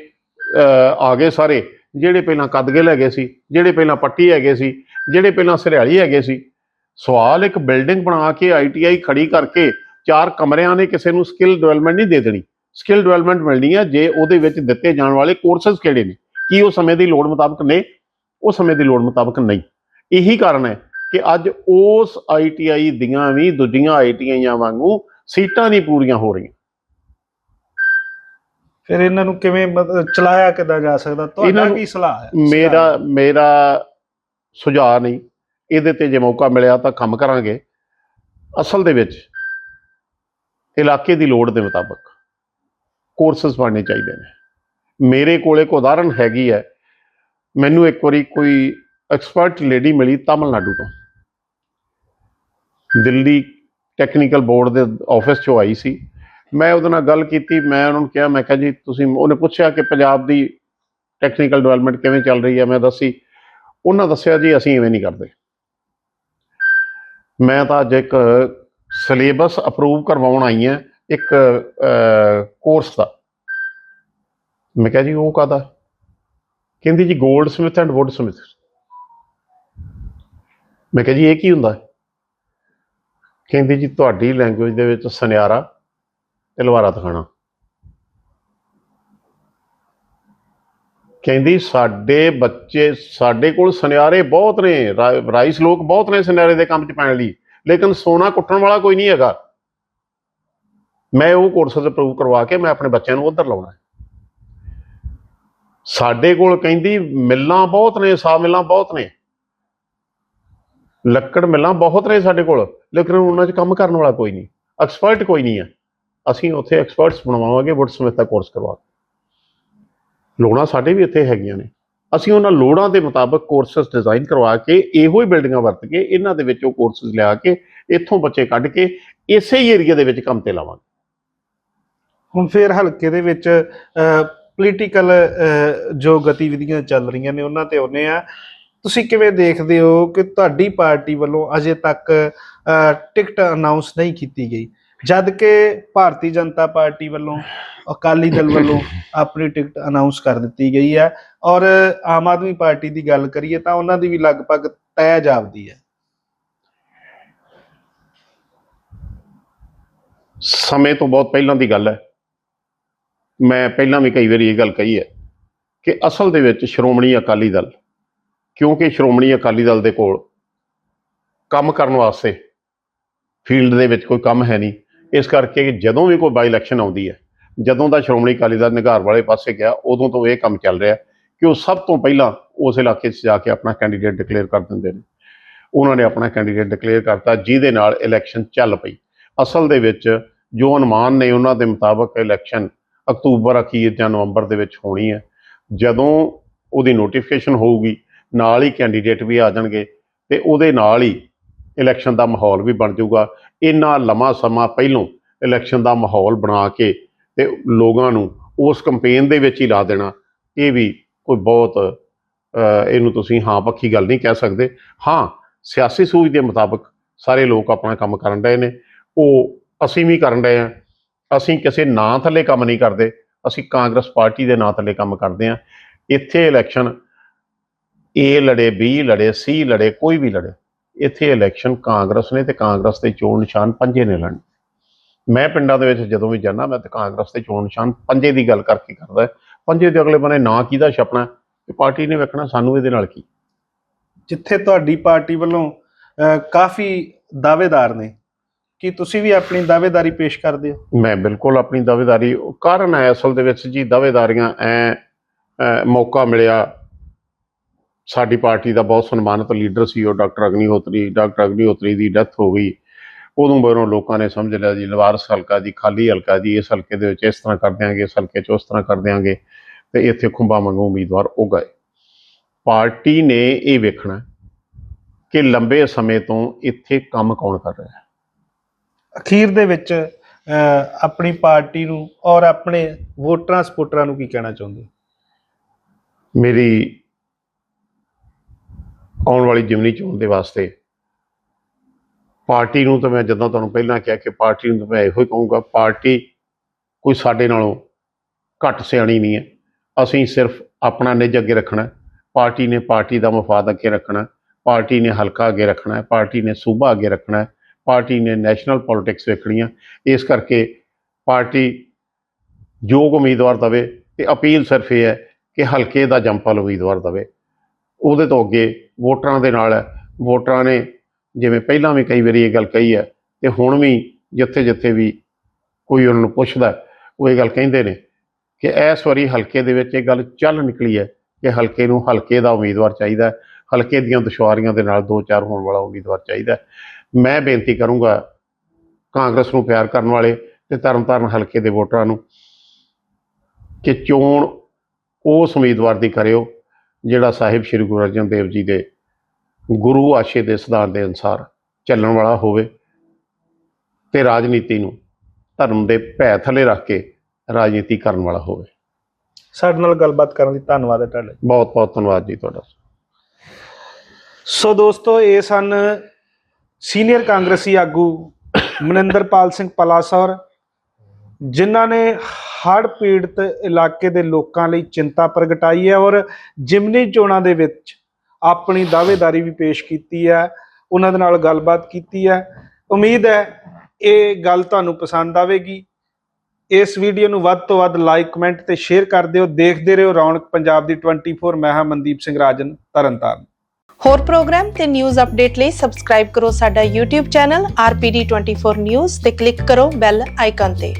ਆ ਗਏ ਸਾਰੇ। ਜਿਹੜੇ ਪਹਿਲਾਂ ਕਦਗਿਲ ਹੈਗੇ ਸੀ, ਜਿਹੜੇ ਪਹਿਲਾਂ ਪੱਟੀ ਹੈਗੇ ਸੀ, ਜਿਹੜੇ ਪਹਿਲਾਂ ਸਰਿਆਲੀ ਹੈਗੇ ਸੀ, ਸਵਾਲ ਇੱਕ ਬਿਲਡਿੰਗ ਬਣਾ ਕੇ ਆਈਟੀਆਈ ਖੜੀ ਕਰਕੇ ਚਾਰ ਕਮਰਿਆਂ ਨੇ ਕਿਸੇ ਨੂੰ ਸਕਿੱਲ ਡਿਵੈਲਪਮੈਂਟ ਨਹੀਂ ਦੇ ਦੇਣੀ। ਸਕਿੱਲ ਡਿਵੈਲਪਮੈਂਟ ਮਿਲਣੀ ਹੈ ਜੇ ਉਹਦੇ ਵਿੱਚ ਦਿੱਤੇ ਜਾਣ ਵਾਲੇ ਕੋਰਸਸ ਕਿਹੜੇ ਨੇ, ਕੀ ਉਹ ਸਮੇਂ ਦੀ ਲੋੜ ਮੁਤਾਬਕ ਨੇ, ਉਹ ਸਮੇਂ ਦੀ ਲੋੜ ਮੁਤਾਬਕ ਨਹੀਂ। ਇਹੀ ਕਾਰਨ ਹੈ ਕਿ ਅੱਜ ਉਸ ਆਈਟੀਆਈ ਦੀਆਂ ਵੀ ਦੂਜੀਆਂ ਆਈਟੀਆਈਆਂ ਵਾਂਗੂ ਸੀਟਾਂ ਨਹੀਂ ਪੂਰੀਆਂ ਹੋ ਰਹੀਆਂ। ਫਿਰ ਇਹਨਾਂ ਨੂੰ ਕਿਵੇਂ ਮਤਲਬ ਚਲਾਇਆ ਕਿੱਦਾਂ ਜਾ ਸਕਦਾ? ਤੁਹਾਡਾ ਕੀ ਸਲਾਹ ਹੈ? ਮੇਰਾ ਮੇਰਾ ਸੁਝਾਅ ਨਹੀਂ। ਇਹਦੇ ਤੇ ਜੇ ਮੌਕਾ ਮਿਲਿਆ ਤਾਂ ਕੰਮ ਕਰਾਂਗੇ। ਅਸਲ ਦੇ ਵਿੱਚ ਇਲਾਕੇ ਦੀ ਲੋੜ ਦੇ ਮੁਤਾਬਕ ਕੋਰਸਸ ਬਣਨੇ ਚਾਹੀਦੇ ਨੇ। ਮੇਰੇ ਕੋਲ ਇੱਕ ਉਦਾਹਰਣ ਹੈਗੀ ਹੈ। ਮੈਨੂੰ ਇੱਕ ਵਾਰੀ ਕੋਈ ਐਕਸਪਰਟ ਲੇਡੀ ਮਿਲੀ ਤਾਮਿਲਨਾਡੂ ਤੋਂ। ਦਿੱਲੀ ਟੈਕਨੀਕਲ ਬੋਰਡ ਦੇ ਆਫਿਸ 'ਚੋਂ ਆਈ ਸੀ। ਮੈਂ ਉਹਦੇ ਨਾਲ ਗੱਲ ਕੀਤੀ, ਮੈਂ ਉਹਨਾਂ ਨੂੰ ਕਿਹਾ, ਮੈਂ ਕਿਹਾ ਜੀ, ਤੁਸੀਂ ਉਹਨੇ ਪੁੱਛਿਆ ਕਿ ਪੰਜਾਬ ਦੀ ਟੈਕਨੀਕਲ ਡਿਵੈਲਪਮੈਂਟ ਕਿਵੇਂ ਚੱਲ ਰਹੀ ਹੈ? ਮੈਂ ਦੱਸੀ, ਉਹਨਾਂ ਦੱਸਿਆ ਜੀ, ਅਸੀਂ ਇਵੇਂ ਨਹੀਂ ਕਰਦੇ। ਮੈਂ ਤਾਂ ਅੱਜ ਇੱਕ ਸਿਲੇਬਸ ਅਪਰੂਵ ਕਰਵਾਉਣ ਆਈ ਹਾਂ, ਇੱਕ ਕੋਰਸ ਦਾ। ਮੈਂ ਕਿਹਾ ਜੀ, ਉਹ ਕਾਦਾ ਕਹਿੰਦੀ ਜੀ 골ਡ ਸਮਿਥ ਐਂਡ ਵੁੱਡ ਸਮਿਥ ਮੈਂ ਕਿਹਾ ਜੀ, ਇਹ ਕੀ ਹੁੰਦਾ? ਕਹਿੰਦੀ ਜੀ, ਤੁਹਾਡੀ ਲੈਂਗੁਏਜ ਦੇ ਵਿੱਚ ਸੁਨਿਆਰਾ ਤੇ ਲਵਾਰਾ ਦਿਖਾਣਾ। ਕਹਿੰਦੀ, ਸਾਡੇ ਬੱਚੇ ਸਾਡੇ ਕੋਲ ਸੁਨਿਆਰੇ ਬਹੁਤ ਨੇ, ਰਾ- ਰਾਈਸ ਲੋਕ ਬਹੁਤ ਨੇ ਸੁਨਿਆਰੇ ਦੇ ਕੰਮ 'ਚ ਪੈਣ ਲਈ, ਲੇਕਿਨ ਸੋਨਾ ਕੁੱਟਣ ਵਾਲਾ ਕੋਈ ਨਹੀਂ ਹੈਗਾ। ਮੈਂ ਉਹ ਕੋਰਸਸ ਅਪਰੂਵ ਕਰਵਾ ਕੇ ਮੈਂ ਆਪਣੇ ਬੱਚਿਆਂ ਨੂੰ ਉਧਰ ਲਾਉਣਾ। ਸਾਡੇ ਕੋਲ ਕਹਿੰਦੀ, ਮਿੱਲਾਂ ਬਹੁਤ ਨੇ ਸਾ ਮਿੱਲਾਂ ਬਹੁਤ ਨੇ। ਲੱਕੜ ਮਿੱਲਾਂ ਬਹੁਤ ਨੇ ਸਾਡੇ ਕੋਲ, ਲੇਕਿਨ ਉਹਨਾਂ 'ਚ ਕੰਮ ਕਰਨ ਵਾਲਾ ਕੋਈ ਨਹੀਂ। ਐਕਸਪਰਟ ਕੋਈ ਨਹੀਂ ਹੈ ਅਸੀਂ ਉੱਥੇ ਐਕਸਪਰਟਸ ਬਣਵਾਵਾਂਗੇ ਵੁੱਡ ਸਮਿਥ ਦਾ ਕੋਰਸ ਕਰਵਾ ਕੇ। ਲੋੜਾਂ ਸਾਡੇ ਵੀ ਇੱਥੇ ਹੈਗੀਆਂ ਨੇ। ਅਸੀਂ ਉਹਨਾਂ ਲੋੜਾਂ ਦੇ ਮੁਤਾਬਕ ਕੋਰਸਸ ਡਿਜ਼ਾਈਨ ਕਰਵਾ ਕੇ, ਇਹੋ ਹੀ ਬਿਲਡਿੰਗਾਂ ਵਰਤ ਕੇ, ਇਹਨਾਂ ਦੇ ਵਿੱਚੋਂ ਉਹ ਕੋਰਸਸ ਲਿਆ ਕੇ, ਇੱਥੋਂ ਬੱਚੇ ਕੱਢ ਕੇ, ਇਸੇ ਹੀ ਏਰੀਆ ਦੇ ਵਿੱਚ ਕੰਮ ਤੇ ਲਾਵਾਂਗੇ। ਹੁਣ ਫਿਰ ਹਲਕੇ ਦੇ ਵਿੱਚ ਪੋਲੀਟੀਕਲ ਜੋ ਗਤੀਵਿਧੀਆਂ ਚੱਲ ਰਹੀਆਂ ਨੇ, ਉਹਨਾਂ ਤੇ ਆਉਨੇ ਆ ਤੁਸੀਂ ਕਿਵੇਂ ਦੇਖਦੇ ਹੋ ਕਿ ਤੁਹਾਡੀ ਪਾਰਟੀ ਵੱਲੋਂ ਅਜੇ ਤੱਕ ਟਿਕਟ ਅਨਾਉਂਸ ਨਹੀਂ ਕੀਤੀ ਗਈ? ਜਦ ਕਿ ਭਾਰਤੀ ਜਨਤਾ ਪਾਰਟੀ ਵੱਲੋਂ, ਅਕਾਲੀ ਦਲ ਵੱਲੋਂ ਆਪਣੀ ਟਿਕਟ ਅਨਾਉਂਸ ਕਰ ਦਿੱਤੀ ਗਈ ਹੈ। ਔਰ ਆਮ ਆਦਮੀ ਪਾਰਟੀ ਦੀ ਗੱਲ ਕਰੀਏ ਤਾਂ ਉਹਨਾਂ ਦੀ ਵੀ ਲਗਭਗ ਤੈਅ ਜਾਪਦੀ ਹੈ। ਸਮੇਂ ਤੋਂ ਬਹੁਤ ਪਹਿਲਾਂ ਦੀ ਗੱਲ ਹੈ। ਮੈਂ ਪਹਿਲਾਂ ਵੀ ਕਈ ਵਾਰੀ ਇਹ ਗੱਲ ਕਹੀ ਹੈ ਕਿ ਅਸਲ ਦੇ ਵਿੱਚ ਸ਼੍ਰੋਮਣੀ ਅਕਾਲੀ ਦਲ, ਕਿਉਂਕਿ ਸ਼੍ਰੋਮਣੀ ਅਕਾਲੀ ਦਲ ਦੇ ਕੋਲ ਕੰਮ ਕਰਨ ਵਾਸਤੇ ਫੀਲਡ ਦੇ ਵਿੱਚ ਕੋਈ ਕੰਮ ਹੈ ਨਹੀਂ ਇਸ ਕਰਕੇ ਕਿ ਜਦੋਂ ਵੀ ਕੋਈ ਬਾਈ ਇਲੈਕਸ਼ਨ ਆਉਂਦੀ ਹੈ, ਜਦੋਂ ਦਾ ਸ਼੍ਰੋਮਣੀ ਅਕਾਲੀ ਦਲ ਨਿਗਾਰ ਵਾਲੇ ਪਾਸੇ ਗਿਆ, ਉਦੋਂ ਤੋਂ ਇਹ ਕੰਮ ਚੱਲ ਰਿਹਾ ਕਿ ਉਹ ਸਭ ਤੋਂ ਪਹਿਲਾਂ ਉਸ ਇਲਾਕੇ 'ਚ ਜਾ ਕੇ ਆਪਣਾ ਕੈਂਡੀਡੇਟ ਡਿਕਲੇਅਰ ਕਰ ਦਿੰਦੇ ਨੇ। ਉਹਨਾਂ ਨੇ ਆਪਣਾ ਕੈਂਡੀਡੇਟ ਡਿਕਲੇਅਰ ਕਰਤਾ, ਜਿਹਦੇ ਨਾਲ ਇਲੈਕਸ਼ਨ ਚੱਲ ਪਈ। ਅਸਲ ਦੇ ਵਿੱਚ ਜੋ ਅਨੁਮਾਨ ਨੇ ਉਹਨਾਂ ਦੇ ਮੁਤਾਬਕ ਇਲੈਕਸ਼ਨ ਅਕਤੂਬਰ, ਅਖੀਰ ਜਾਂ ਨਵੰਬਰ ਦੇ ਵਿੱਚ ਹੋਣੀ ਹੈ। ਜਦੋਂ ਉਹਦੀ ਨੋਟੀਫਿਕੇਸ਼ਨ ਹੋਊਗੀ, ਨਾਲ ਹੀ ਕੈਂਡੀਡੇਟ ਵੀ ਆ ਜਾਣਗੇ ਤੇ ਉਹਦੇ ਨਾਲ ਹੀ ਇਲੈਕਸ਼ਨ ਦਾ ਮਾਹੌਲ ਵੀ ਬਣ ਜਾਊਗਾ। ਇੰਨਾ ਲੰਮਾ ਸਮਾਂ ਪਹਿਲੋਂ ਇਲੈਕਸ਼ਨ ਦਾ ਮਾਹੌਲ ਬਣਾ ਕੇ ਤੇ ਲੋਕਾਂ ਨੂੰ ਉਸ ਕੰਪੇਨ ਦੇ ਵਿੱਚ ਹੀ ਲਾ ਦੇਣਾ, ਇਹ ਵੀ ਕੋਈ ਬਹੁਤ ਇਹਨੂੰ ਤੁਸੀਂ ਹਾਂ ਪੱਖੀ ਗੱਲ ਨਹੀਂ ਕਹਿ ਸਕਦੇ। ਹਾਂ, ਸਿਆਸੀ ਸੂਝ ਦੇ ਮੁਤਾਬਕ ਸਾਰੇ ਲੋਕ ਆਪਣਾ ਕੰਮ ਕਰਨ ਰਹੇ ਨੇ। ਉਹ ਅਸੀਂ ਵੀ ਕਰਨ ਰਹੇ ਹਾਂ। ਅਸੀਂ ਕਿਸੇ ਨਾਂ ਥੱਲੇ ਕੰਮ ਨਹੀਂ ਕਰਦੇ। ਅਸੀਂ ਕਾਂਗਰਸ ਪਾਰਟੀ ਦੇ ਨਾਂ ਥੱਲੇ ਕੰਮ ਕਰਦੇ ਹਾਂ। ਇੱਥੇ ਇਲੈਕਸ਼ਨ ਏ ਲੜੇ ਬੀ ਲੜੇ ਸੀ ਲੜੇ ਕੋਈ ਵੀ ਲੜੇ। ਇੱਥੇ ਇਲੈਕਸ਼ਨ ਕਾਂਗਰਸ ਨੇ ਤੇ ਕਾਂਗਰਸ ਦੇ ਚੋਣ ਨਿਸ਼ਾਨ ਪੰਜੇ ਨੇ ਲੜਨ। ਮੈਂ ਪਿੰਡਾਂ ਦੇ ਵਿੱਚ ਜਦੋਂ ਵੀ ਜਾਂਦਾ ਮੈਂ ਤੇ ਕਾਂਗਰਸ ਦੇ ਚੋਣ ਨਿਸ਼ਾਨ ਪੰਜੇ ਦੀ ਗੱਲ ਕਰਕੇ ਕਰਦਾ। ਪੰਜੇ ਦੇ ਅਗਲੇ ਬੰਨੇ ਨਾਂ ਕਿਹਦਾ ਛਪਣਾ ਤੇ ਪਾਰਟੀ ਨੇ ਵੇਖਣਾ ਸਾਨੂੰ ਇਹਦੇ ਨਾਲ ਕੀ? ਜਿੱਥੇ ਤੁਹਾਡੀ ਪਾਰਟੀ ਵੱਲੋਂ ਕਾਫੀ ਦਾਅਵੇਦਾਰ ਨੇ। ਕੀ ਤੁਸੀਂ ਵੀ ਆਪਣੀ ਦਾਅਵੇਦਾਰੀ ਪੇਸ਼ ਕਰਦੇ ਹੋ? ਮੈਂ ਬਿਲਕੁਲ ਆਪਣੀ ਦਾਅਵੇਦਾਰੀ ਕਾਰਨ ਹੈ ਅਸਲ ਦੇ ਵਿੱਚ ਜੀ ਦਾਅਵੇਦਾਰੀਆਂ ਐ ਮੌਕਾ ਮਿਲਿਆ ਸਾਡੀ ਪਾਰਟੀ ਦਾ ਬਹੁਤ ਸਨਮਾਨਿਤ ਲੀਡਰ ਸੀ ਉਹ ਡਾਕਟਰ ਅਗਨੀਹੋਤਰੀ ਡਾਕਟਰ ਅਗਨੀਹੋਤਰੀ ਦੀ ਡੈਥ ਹੋ ਗਈ। ਉਦੋਂ ਬਾਅਦੋਂ ਲੋਕਾਂ ਨੇ ਸਮਝ ਲਿਆ ਜੀ ਲਵਾਰਸ ਹਲਕਾ ਜੀ ਖਾਲੀ ਹਲਕਾ ਜੀ ਇਸ ਹਲਕੇ ਦੇ ਵਿੱਚ ਇਸ ਤਰ੍ਹਾਂ ਕਰ ਦਿਆਂਗੇ ਇਸ ਹਲਕੇ 'ਚ ਉਸ ਤਰ੍ਹਾਂ ਕਰ ਦਿਆਂਗੇ ਤੇ ਇੱਥੇ ਖੁੰਬਾ ਮੰਗੂ ਉਮੀਦਵਾਰ ਉਹ ਗਏ। ਪਾਰਟੀ ਨੇ ਇਹ ਵੇਖਣਾ ਕਿ ਲੰਬੇ ਸਮੇਂ ਤੋਂ ਇੱਥੇ ਕੰਮ ਕੌਣ ਕਰ ਰਿਹਾ ਹੈ। ਅਖੀਰ ਦੇ ਵਿੱਚ ਆਪਣੀ ਪਾਰਟੀ ਨੂੰ ਔਰ ਆਪਣੇ ਵੋਟਰਾਂ ਸਪੋਰਟਰਾਂ ਨੂੰ ਕੀ ਕਹਿਣਾ ਚਾਹੁੰਦੇ? ਮੇਰੀ ਆਉਣ ਵਾਲੀ ਜਿਮਨੀ ਚੋਣ ਦੇ ਵਾਸਤੇ। ਪਾਰਟੀ ਨੂੰ ਤਾਂ ਮੈਂ ਜਦੋਂ ਤੁਹਾਨੂੰ ਪਹਿਲਾਂ ਕਿਹਾ ਕਿ ਪਾਰਟੀ ਨੂੰ ਤਾਂ ਮੈਂ ਇਹੋ ਹੀ ਕਹੂੰਗਾ, ਪਾਰਟੀ ਕੋਈ ਸਾਡੇ ਨਾਲੋਂ ਘੱਟ ਸਿਆਣੀ ਨਹੀਂ ਹੈ। ਅਸੀਂ ਸਿਰਫ ਆਪਣਾ ਨਿੱਜ ਅੱਗੇ ਰੱਖਣਾ ਪਾਰਟੀ ਨੇ ਪਾਰਟੀ ਦਾ ਮਫਾਦ ਅੱਗੇ ਰੱਖਣਾ ਪਾਰਟੀ ਨੇ ਹਲਕਾ ਅੱਗੇ ਰੱਖਣਾ ਪਾਰਟੀ ਨੇ ਸੂਬਾ ਅੱਗੇ ਰੱਖਣਾ ਪਾਰਟੀ ਨੇ ਨੈਸ਼ਨਲ ਪੋਲਿਟਿਕਸ ਵੇਖਣੀਆਂ ਇਸ ਕਰਕੇ ਪਾਰਟੀ ਯੋਗ ਉਮੀਦਵਾਰ ਦਵੇ ਤੇ ਅਪੀਲ ਸਿਰਫ ਇਹ ਹੈ ਕਿ ਹਲਕੇ ਦਾ ਜੰਪਲ ਉਮੀਦਵਾਰ ਦਵੇ। ਉਹਦੇ ਤੋਂ ਅੱਗੇ ਵੋਟਰਾਂ ਦੇ ਨਾਲ ਹੈ। ਵੋਟਰਾਂ ਨੇ ਜਿਵੇਂ ਪਹਿਲਾਂ ਵੀ ਕਈ ਵਾਰੀ ਇਹ ਗੱਲ ਕਹੀ ਹੈ ਤੇ ਹੁਣ ਵੀ ਜਿੱਥੇ ਜਿੱਥੇ ਵੀ ਕੋਈ ਉਹਨਾਂ ਨੂੰ ਪੁੱਛਦਾ ਉਹ ਇਹ ਗੱਲ ਕਹਿੰਦੇ ਨੇ ਕਿ ਇਸ ਵਾਰੀ ਹਲਕੇ ਦੇ ਵਿੱਚ ਇਹ ਗੱਲ ਚੱਲ ਨਿਕਲੀ ਹੈ ਕਿ ਹਲਕੇ ਨੂੰ ਹਲਕੇ ਦਾ ਉਮੀਦਵਾਰ ਚਾਹੀਦਾ ਹਲਕੇ ਦੀਆਂ ਦੁਸ਼ਵਾਰੀਆਂ ਦੇ ਨਾਲ ਦੋ ਚਾਰ ਹੋਣ ਵਾਲਾ ਉਮੀਦਵਾਰ ਚਾਹੀਦਾ ਮੈਂ ਬੇਨਤੀ ਕਰੂੰਗਾ ਕਾਂਗਰਸ ਨੂੰ ਪਿਆਰ ਕਰਨ ਵਾਲੇ ਤੇ ਤਰਨਤਾਰਨ ਹਲਕੇ ਦੇ ਵੋਟਰਾਂ ਨੂੰ ਕਿ ਚੋਣ ਉਸ ਉਮੀਦਵਾਰ ਦੀ ਕਰਿਓ ਜਿਹੜਾ ਸਾਹਿਬ ਸ੍ਰੀ ਗੁਰੂ ਅਰਜਨ ਦੇਵ ਜੀ ਦੇ ਗੁਰੂ ਆਸ਼ੇ ਦੇ ਸਿਧਾਂਤ ਦੇ ਅਨੁਸਾਰ ਚੱਲਣ ਵਾਲਾ ਹੋਵੇ ਤੇ ਰਾਜਨੀਤੀ ਨੂੰ ਧਰਮ ਦੇ ਭੈ ਥੱਲੇ ਰੱਖ ਕੇ ਰਾਜਨੀਤੀ ਕਰਨ ਵਾਲਾ ਹੋਵੇ। ਸਾਡੇ ਨਾਲ ਗੱਲਬਾਤ ਕਰਨ ਲਈ ਧੰਨਵਾਦ ਹੈ ਤੁਹਾਡਾ ਬਹੁਤ ਬਹੁਤ ਧੰਨਵਾਦ ਜੀ ਤੁਹਾਡਾ। ਸੋ ਦੋਸਤੋ ਇਹ ਸਨ ਸੀਨੀਅਰ ਕਾਂਗਰਸੀ ਆਗੂ ਮਨਿੰਦਰਪਾਲ ਸਿੰਘ ਪਲਾਸੌਰ ਜਿਨ੍ਹਾਂ ਨੇ ਹੜ੍ਹ ਪੀੜਤ ਇਲਾਕੇ ਦੇ ਲੋਕਾਂ ਲਈ ਚਿੰਤਾ ਪ੍ਰਗਟਾਈ ਹੈ ਔਰ ਜਿਮਨੀ ਚੋਣਾਂ ਦੇ ਵਿੱਚ ਆਪਣੀ ਦਾਅਵੇਦਾਰੀ ਵੀ ਪੇਸ਼ ਕੀਤੀ ਹੈ, ਉਹਨਾਂ ਦੇ ਨਾਲ ਗੱਲਬਾਤ ਕੀਤੀ ਹੈ। ਉਮੀਦ ਹੈ ਇਹ ਗੱਲ ਤੁਹਾਨੂੰ ਪਸੰਦ ਆਵੇਗੀ। ਇਸ ਵੀਡੀਓ ਨੂੰ ਵੱਧ ਤੋਂ ਵੱਧ ਲਾਈਕ, ਕਮੈਂਟ ਤੇ ਸ਼ੇਅਰ ਕਰ ਦਿਓ। ਦੇਖਦੇ ਰਹੋ ਰੌਣਕ ਪੰਜਾਬ ਦੀ 24 ਮੈਂ ਹਾਂ ਮਨਦੀਪ ਸਿੰਘ ਰਾਜਨ, ਤਰਨਤਾਰਨ। ਹੋਰ ਪ੍ਰੋਗਰਾਮ ਤੇ ਨਿਊਜ਼ ਅਪਡੇਟ ਲਈ ਸਬਸਕ੍ਰਾਈਬ ਕਰੋ ਸਾਡਾ YouTube ਚੈਨਲ RPD24 News ਤੇ ਕਲਿੱਕ ਕਰੋ ਬੈਲ ਆਈਕਨ ਤੇ।